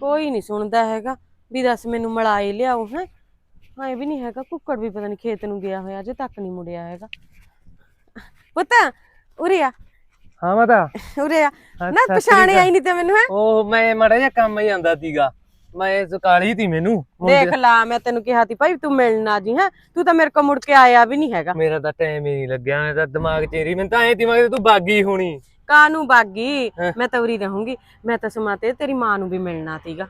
ਕੋਈ ਨਹੀਂ ਸੁਣਦਾ ਹੈਗਾ ਵੀ ਦੱਸ ਮੈਨੂੰ ਮਲਾਈ ਲਿਆਓ ਹੈ। ਹਾਂ ਇਹ ਵੀ ਨਹੀਂ ਹੈਗਾ ਕੁੱਕੜ ਵੀ ਪਤਾ ਨਹੀਂ ਖੇਤ ਨੂੰ ਗਿਆ ਹੋਇਆ ਅਜੇ ਤੱਕ ਨਹੀਂ ਮੁੜਿਆ ਹੈਗਾ। ਪੁੱਤ ਉਰੇ ਆ। ਹਾਂ ਮਾਤਾ। ਉਰੇ ਆ। ਨਾ ਪਛਾਣੇ। ਆਈ ਨਹੀਂ ਤੇ ਮੈਨੂੰ ਹੈ। ਉਹ ਮੈਂ ਮੜਾ ਜਿਹਾ ਕੰਮ ਹੀ ਆਂਦਾ ਸੀਗਾ। ਮੈਂ ਕਾਲੀ ਤੀ ਮੈਨੂੰ ਦੇਖ ਲਾ ਮੈਂ ਤੈਨੂੰ ਕਿਹਾ ਸੀ ਭਾਈ ਤੂੰ ਮਿਲਣ ਆ ਜੀ ਹੈ। ਤੂੰ ਤਾਂ ਮੇਰੇ ਕੋਲ ਮੁੜ ਕੇ ਆਇਆ ਵੀ ਨਹੀਂ ਹੈਗਾ। ਮੇਰਾ ਤਾਂ ਟਾਈਮ ਹੀ ਨਹੀਂ ਲੱਗਿਆ ਮੈਂ ਤਾਂ ਦਿਮਾਗ ਚੇਰੀ ਮੈਨੂੰ ਤਾਂ ਐ ਦਿਮਾਗ ਤੂੰ ਬਾਗੀ ਹੋਣੀ। ਕਾਨੂੰ ਬਾਗੀ? ਮੈਂ ਤਾਂ ਉਰੀ ਰਹੂੰਗੀ। ਮੈਂ ਤਾਂ ਸਮਾਂ ਤੇ ਤੇਰੀ ਮਾਂ ਨੂੰ ਵੀ ਮਿਲਣਾ ਸੀਗਾ।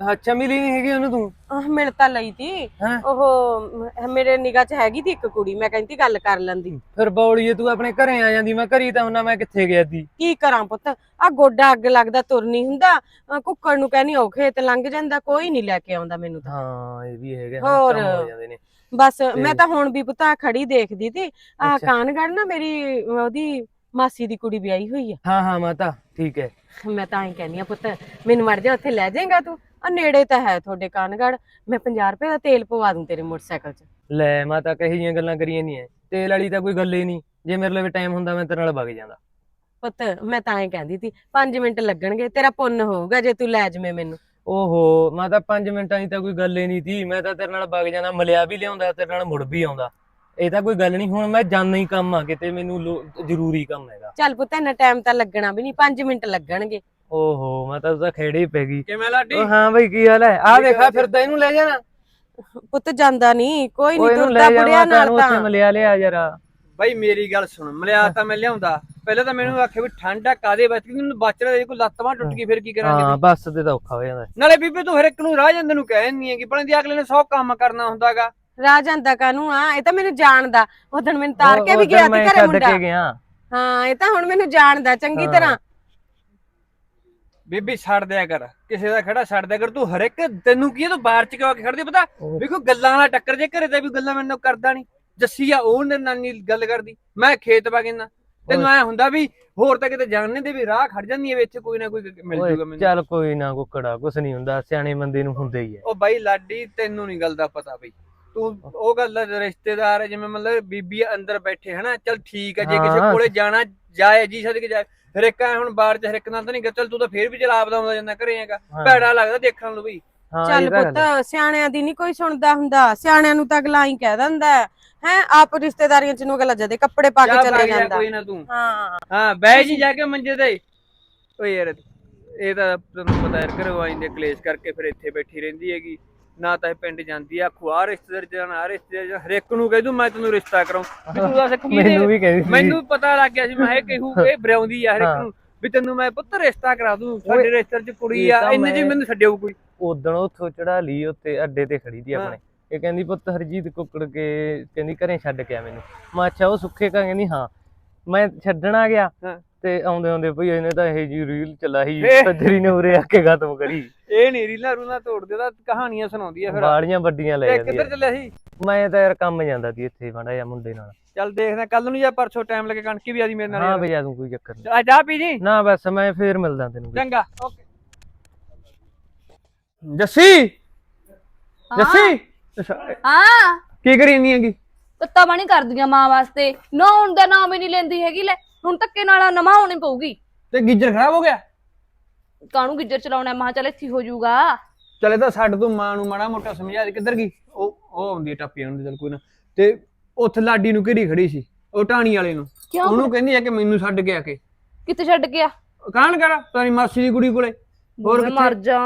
ਅੱਛਾ ਮਿਲੀ ਨਹੀਂ ਹੈਗੀ ਉਹਨੂੰ ਤੂੰ? ਆਹ, ਮਿਲ ਤਾਂ ਲਈ ਤੀ? ਉਹ ਮੇਰੇ ਨਿਗਾਹ 'ਚ ਹੈਗੀ ਤੀ ਇੱਕ ਕੁੜੀ। ਮੈਂ ਕਹਿੰਦੀ ਗੱਲ ਕਰ ਲੈਂਦੀ। ਫਿਰ ਬੌਲੀਏ ਤੂੰ ਆਪਣੇ ਘਰੇ ਆ ਜਾਂਦੀ। ਮੈਂ ਘਰੀ ਤਾਂ ਹੁੰਨਾ ਮੈਂ ਕਿੱਥੇ ਗਿਆ ਸੀ ਕੀ ਕਰਾਂ ਪੁੱਤ? ਆ ਗੋਡਾ ਅੱਗ ਲੱਗਦਾ ਤੁਰ ਨਹੀਂ ਹੁੰਦਾ। ਕੁੱਕੜ ਨੂੰ ਕਹਿੰਦੀ ਉਹ ਖੇਤ ਲੰਘ ਜਾਂਦਾ ਕੋਈ ਨਹੀਂ ਲੈ ਕੇ ਆਉਂਦਾ ਮੈਨੂੰ ਤਾਂ। ਹਾਂ ਇਹ ਵੀ ਹੈਗਾ। ਹੋਰ। ਹੋ ਜਾਂਦੇ ਨੇ। ਬਸ ਮੈਂ ਤਾਂ ਹੁਣ ਵੀ ਪੁੱਤ ਖੜੀ ਦੇਖਦੀ ਤੀ। ਆ। ਕਾਨਗੜ ਨਾ ਮੇਰੀ ਉਹਦੀ ਮਾਸੀ ਦੀ ਕੁੜੀ ਵਿਆਹੀ ਹੋਈ ਆ। ਹਾਂ ਹਾਂ ਮਾਤਾ ਠੀਕ ਹੈ। ਮੈਂ ਤਾਂ ਹੀ ਕਹਿੰਦੀ ਆ ਪੁੱਤ ਮੈਨੂੰ ਮਰ ਜਾ ਉੱਥੇ ਲੈ ਜਾਏਗਾ ਤੂੰ। ਆ ਨੇੜੇ ਤਾਂ ਹੈ ਤੁਹਾਡੇ ਕਾਨਗੜ। ਮੈਂ 50 ਰੁਪਏ ਦਾ ਤੇਲ ਪਵਾ ਦੂੰ ਤੇਰੇ ਮੋਟਰਸਾਈਕਲ 'ਚ। ਲੈ ਮਾਤਾ ਕਹੀ ਜੀਆਂ ਗੱਲਾਂ ਕਰੀਆਂ ਨਹੀਂ ਐ। ਤੇਲ ਵਾਲੀ ਤਾਂ ਕੋਈ ਗੱਲ ਹੀ ਨਹੀਂ। ਜੇ ਮੇਰੇ ਲਈ ਟਾਈਮ ਹੁੰਦਾ ਮੈਂ ਤੇਰੇ ਨਾਲ ਵਗ ਜਾਂਦਾ। ਪੁੱਤ ਮੈਂ ਤਾਂ ਹੀ ਕਹਿੰਦੀ ਤੀ 5 ਮਿੰਟ ਲੱਗਣਗੇ ਤੇਰਾ ਪੁੰਨ ਹੋਊਗਾ ਜੇ ਤੂੰ ਲੈ ਜਵੇਂ ਮੈਨੂੰ। ਓਹੋ ਮੈਂ ਤਾਂ 5 ਮਿੰਟਾਂ ਦੀ ਤਾਂ ਕੋਈ ਗੱਲ ਹੀ ਨਹੀਂ ਸੀ। ਮੈਂ ਤਾਂ ਤੇਰੇ ਨਾਲ ਵਗ ਜਾਣਾ ਮਿਲਿਆ ਵੀ ਲਿਆਉਂਦਾ ਤੇਰੇ ਨਾਲ ਮੁੜ ਵੀ ਆਉਂਦਾ। ਇਹ ਤਾਂ ਕੋਈ ਗੱਲ ਨਹੀਂ ਹੁਣ ਮੈਂ ਜਾਣਾ ਹੀ ਕੰਮ ਆ ਕਿਤੇ ਮੈਨੂੰ ਲੋ- ਜ਼ਰੂਰੀ ਕੰਮ ਹੈਗਾ। ਚੱਲ ਪੁੱਤ ਇੰਨਾ ਟਾਈਮ ਤਾਂ ਲੱਗਣਾ ਵੀ ਨਹੀਂ 5 ਮਿੰਟ ਲੱਗਣਗੇ। ਓਹੋ ਮੈਂ ਤਾਂ ਉਹਦਾ ਖੇੜੇ ਹੀ ਪੈ ਗਈ। ਕਿਵੇਂ ਲਾਡੀ? ਹਾਂ ਬਈ ਕੀ ਹਾਲ ਹੈ? ਆ ਦੇਖਾ ਫਿਰਦਾ ਇਹਨੂੰ ਲੈ ਜਾਣਾ। ਪੁੱਤ ਜਾਂਦਾ ਨਹੀਂ ਕੋਈ ਉਹ ਨਹੀਂ ਇਹਨੂੰ ਤੁਰਦਾ ਲੈ ਬੁੜਿਆ ਨਾਲ ਤੈਨੂੰ ਉੱਥੇ ਤਾਂ। ਮਿਲਿਆ ਲਿਆ ਜਰਾ। ਬਾਈ ਮੇਰੀ ਗੱਲ ਸੁਣ ਮਲਿਆ ਤਾਂ ਮੈਂ ਲਿਆਉਂਦਾ। ਪਹਿਲਾਂ ਤਾਂ ਮੈਨੂੰ ਆਖਿਆ ਵੀ ਠੰਡਾ ਕਾਦੇ ਵਿੱਚ ਮੈਨੂੰ ਬਚਣਾ ਜੇ ਕੋਈ ਲੱਤ ਬਾਂਹ ਟੁੱਟ ਗਈ ਫਿਰ ਕੀ ਕਰਾਂਗੇ ਹਾਂ ਵੀ? ਬੱਸ ਤੇ ਤਾਂ ਔਖਾ ਹੋ ਜਾਂਦਾ। ਨਾਲੇ ਬੀਬੀ ਤੂੰ ਹਰ ਇੱਕ ਨੂੰ ਰਾਹ ਜਾਂਦੇ ਨੂੰ ਕਹਿ ਨਹੀਂ ਹੈ ਕਿ ਭਲੇ ਦੀ ਅਗਲੇ ਨੇ 100 ਕੰਮ ਕਰਨਾ ਹੁੰਦਾਗਾ। ਰਾਹ ਜਾਂਦਾ ਕਾਨੂੰ ਆ ਇਹ ਤਾਂ ਮੈਨੂੰ ਜਾਣਦਾ। ਉਦੋਂ ਮੈਨੂੰ ਤਾਰ ਕੇ ਉਹ- ਵੀ ਉਹ ਗਿਆ ਤਾਂ ਘਰੇ ਮੁੰਡਾ। ਗਿਆ। ਹਾਂ ਇਹ ਤਾਂ ਹੁਣ ਮੈਨੂੰ ਜਾਣਦਾ ਚੰਗੀ। ਤਰ੍ਹਾਂ। ਬੀਬੀ ਛੱਡ ਦਿਆ ਕਰ। ਕਿਸੇ ਦਾ ਖੜਾ ਛੱਡ ਦਿਆ ਕਰ। ਤੂੰ ਹਰ ਇੱਕ ਤੈਨੂੰ ਕੀ ਤੂੰ ਬਾਹਰ ਚ ਕਿਉਂ ਆ ਕੇ ਖੜਦੀ ਪਤਾ ਉਹ- ਵੀ ਕੋਈ ਗੱਲਾਂ ਨਾਲ ਟੱਕਰ ਜੇ ਘਰੇ ਤੇ ਵੀ ਗੱਲਾਂ ਮੈਨੂੰ ਕਰਦਾ ਨਹੀਂ ਜੱਸੀ ਆ ਉਹ ਨੇ ਨਾਨੀ ਗੱਲ ਕਰਦੀ। ਮੈਂ ਖੇਤ ਪਾ ਗਿੰਨਾ ਤੈਨੂੰ ਐ ਹੁੰਦਾ ਵੀ ਹੋਰ ਤਾਂ ਕਿਤੇ ਜਾਣਨੇ ਦੇ ਵੀ ਰਾਹ ਖੜ ਜਾਂਦੀ ਹੈ ਵੀ ਇੱਥੇ ਕੋਈ ਨਾ ਕੋਈ ਮਿਲ ਜੂਗਾ ਮੈਨੂੰ। ਚੱਲ ਕੋਈ ਨਾ ਕੁੱਕੜਾ ਕੁਛ ਨਹੀਂ ਹੁੰਦਾ। ਸਿਆਣੇ ਬੰਦੇ ਨੂੰ ਹੁੰਦਾ ਹੀ ਹੈ ਉਹ ਬਾਈ ਲਾਡੀ ਤੈਨੂੰ ਨਹੀਂ ਗੱਲ ਦਾ ਪਤਾ ਬਈ। ਤੂੰ ਉਹ ਗੱਲ ਦਾ ਰਿਸ਼ਤੇਦਾਰ ਹੈ ਜਿਵੇਂ ਮਤਲਬ ਬੀਬੀ ਅੰਦਰ ਬੈਠੇ ਹਨਾ? ਚੱਲ ਠੀਕ ਹੈ ਜੇ ਕਿਸੇ ਹਾਂ। ਕੋਲੇ ਜਾਣਾ ਜਾਏ ਜੀ ਸਦਕੇ ਜਾਏ ਫਿਰ ਇੱਕ ਐਂ ਹੁਣ ਬਾਹਰ ਚ ਹਰ ਇੱਕ ਨਾਲ ਤਾਂ ਨਹੀਂ ਗਾ, ਚੱਲ ਤੂੰ ਤਾਂ ਫੇਰ ਵੀ ਚਲ ਆਪਦਾ ਆਉਂਦਾ ਜਾਂਦਾ ਘਰੇ ਹੈਗਾ। ਹਾਂ। ਭੈੜਾ ਲੱਗਦਾ ਦੇਖਣ ਨੂੰ ਹਾਂ ਚੱਲ ਇਹ ਤਾਂ ਗੱਲ ਹੈ। ਪੁੱਤ ਸਿਆਣਿਆਂ ਦੀ ਨਹੀਂ ਕੋਈ ਸੁਣਦਾ ਹੁੰਦਾ। ਸਿਆਣਿਆਂ ਨੂੰ ਤਾਂ ਅਗਲਾ ਹੀ ਕਹਿ ਦਿੰਦਾ ਹੈ ਆਪ ਰਿਸ਼ਤੇਦਾਰੀਆਂ ਚ ਨੂੰ ਅਗਲਾ ਜਦੇ ਕੱਪੜੇ ਪਾ ਜਾ ਕੇ ਚਲੇ ਭਾਗ ਜਾ ਜਾਂਦਾ। ਕੋਈ ਨਾ ਤੂੰ। ਹਾਂ। ਹਾਂ ਬਹਿ ਜੀ ਜਾ ਕੇ ਮੰਜੇ ਤੇ। ਓਏ ਯਾਰ ਇਹ ਤਾਂ ਤੈਨੂੰ ਪਤਾ ਯਾਰ ਘਰੋਂ ਆਈਂਦੇ ਕਲੇਸ਼ ਕਰਕੇ ਫਿਰ ਇੱਥੇ ਬੈਠੀ ਰਹਿੰਦੀ ਹੈਗੀ। ਨਾ ਤਾਂ ਇਹ ਪਿੰਡ ਜਾਂਦੀ ਆ ਖੁਆ ਰਿਸ਼ਤੇਦਾਰ ਜਾਣਾ ਆਹ ਰਿਸ਼ਤੇਦਾਰ ਜਾਣਾ। ਹਰੇਕ ਨੂੰ ਕਹਿ ਦੂੰ ਮੈਂ ਤੈਨੂੰ ਰਿਸ਼ਤਾ ਕਰਾਉਂ ਵੀ ਤੂੰ ਦੱਸ ਕੀ ਮੈਨੂੰ ਵੀ ਕਹਿੰਦੀ ਸੀ ਮੈਨੂੰ ਪਤਾ ਲੱਗ ਗਿਆ ਸੀ ਮੈਂ ਇਹ ਕਹੂ ਇਹ ਬਰਿਆਉਂਦੀ ਆ ਹਰ ਇੱਕ ਹਾਂ। ਨੂੰ ਵੀ ਤੈਨੂੰ ਮੈਂ ਪੁੱਤ ਰਿਸ਼ਤਾ ਕਰਾ ਦੂੰ ਸਾਡੇ ਰਿਸ਼ਤੇ ਚ ਕੁੜੀ ਆ ਇੰਨੇ ਜੀ ਮੈਨੂੰ ਛੱਡਿਓ ਕੋਈ ਉਦਣ ਉੱਥੋਂ ਚੜਾ ਲਈ ਉੱਤੇ ਅੱਡੇ ਤੇ ਖੜੀ ਦੀ। ਆਪਣੇ ਇਹ ਕਹਿੰਦੀ ਪੁੱਤ ਹਰਜੀਤ ਕੁੱਕੜ ਕੇ ਕਹਿੰਦੀ ਘਰੇ ਛੱਡ ਕੇ ਆ ਮੈਨੂੰ ਮੈਂ ਅੱਛਾ ਉਹ ਸੁੱਖੇ ਕਾ ਕਹਿੰਦੀ ਹਾਂ ਮੈਂ ਛੱਡਣ ਆ ਗਿਆ। ਤੇ ਆਉਂਦੇ ਆਉਂਦੇ ਭਈ ਇਹਨੇ ਤਾਂ ਇਹ ਜੀ ਰੀਲ ਚਲਾਈ ਸੱਜਰੀ ਨੇ ਉਰੇ ਆ ਕੇ ਖਤਮ ਕਰੀ। ਇਹ ਨਹੀਂ ਰੀਲਾ ਰੂਲਾ ਤੋੜਦੇ ਤਾਂ ਕਹਾਣੀਆਂ ਸੁਣਾਉਂਦੀ ਆ ਫਿਰ। ਬਾਲੀਆਂ ਵੱਡੀਆਂ ਲੈ ਇਹ ਜਾਂਦੀ ਕਿੱਧਰ। ਚੱਲਿਆ ਸੀ? ਮੈਂ ਤਾਂ ਯਾਰ ਕੰਮ ਜਾਂਦਾ ਸੀ ਇੱਥੇ ਮਾੜਾ ਜਿਹਾ ਮੁੰਡੇ ਨਾਲ। ਚੱਲ ਦੇਖਦੇ ਕੱਲ ਨੂੰ ਜਾਂ ਪਰਸੋਂ ਟਾਈਮ ਲੱਗੇ ਕਣਕੀ ਵੀ ਆਦੀ ਮੇਰੇ ਨਾਲ ਹਾਂ। ਭਈਆ ਤੂੰ ਕੋਈ ਚੱਕਰ ਨਹੀਂ ਆ ਜਾ ਪੀ ਜੀ। ਨਾ ਬਸ ਮੈਂ ਫੇਰ ਮਿਲਦਾ ਤੈਨੂੰ। ਚੰਗਾ ਓਕੇ। ਜੱਸੀ! ਜੱਸੀ! ਅੱਛਾ, ਹਾਂ। ਕੀ ਕਰੀ ਜਾਂਦੀ ਹੈਗੀ? ਤੱਤਾ ਬਾਣੀ ਕਰਦੀਆਂ ਮਾਂ ਵਾਸਤੇ। ਨਹਾਉਣ ਦਾ ਨਾਮ ਹੀ ਨਹੀਂ ਲੈਂਦੀ ਹੈਗੀ ਲੈ। ਹੁਣ ਧੱਕੇ ਨਾਲ ਨਵਾਉਣੀ ਪਊਗੀ। ਤੇ ਗੀਜਰ ਖਰਾਬ ਹੋ ਗਿਆ? ਕਾਹਨੂੰ ਗਿੱਜਰ ਚਲਾਉਣਾ ਮਾਂ ਚੱਲ ਇੱਥੇ ਹੀ ਜਾਊਗਾ। ਚਲੇ ਤਾਂ ਛੱਡ ਤੂੰ ਮਾਂ ਨੂੰ ਮਾੜਾ ਮੋਟਾ ਸਮਝਾ ਦੇ। ਕਿੱਧਰ ਗਈ? ਉਹ ਉਹ ਆਉਂਦੀ ਹੈ ਟੱਪੀ ਆਉਂਦੀ ਚੱਲ ਕੋਈ ਨਾ। ਤੇ ਉੱਥੇ ਲਾਡੀ ਨੂੰ ਘੇਰੀ ਖੜੀ ਸੀ? ਉਹ ਟਾਣੀ ਵਾਲੇ ਨੂੰ। ਕਿਉਂ? ਉਹਨੂੰ ਕਹਿੰਦੀ ਆ ਕਿ ਮੈਨੂੰ ਛੱਡ ਕੇ ਆ ਕੇ। ਕਿੱਥੇ ਛੱਡ ਗਿਆ ਕਾਹਨ ਕਰਾ ਤੇਰੀ ਮਾਸੀ ਦੀ ਕੁੜੀ ਕੋਲੇ। ਹੋਰ ਮੈਂ ਕਿੱਥੇ? ਮਰ ਜਾ।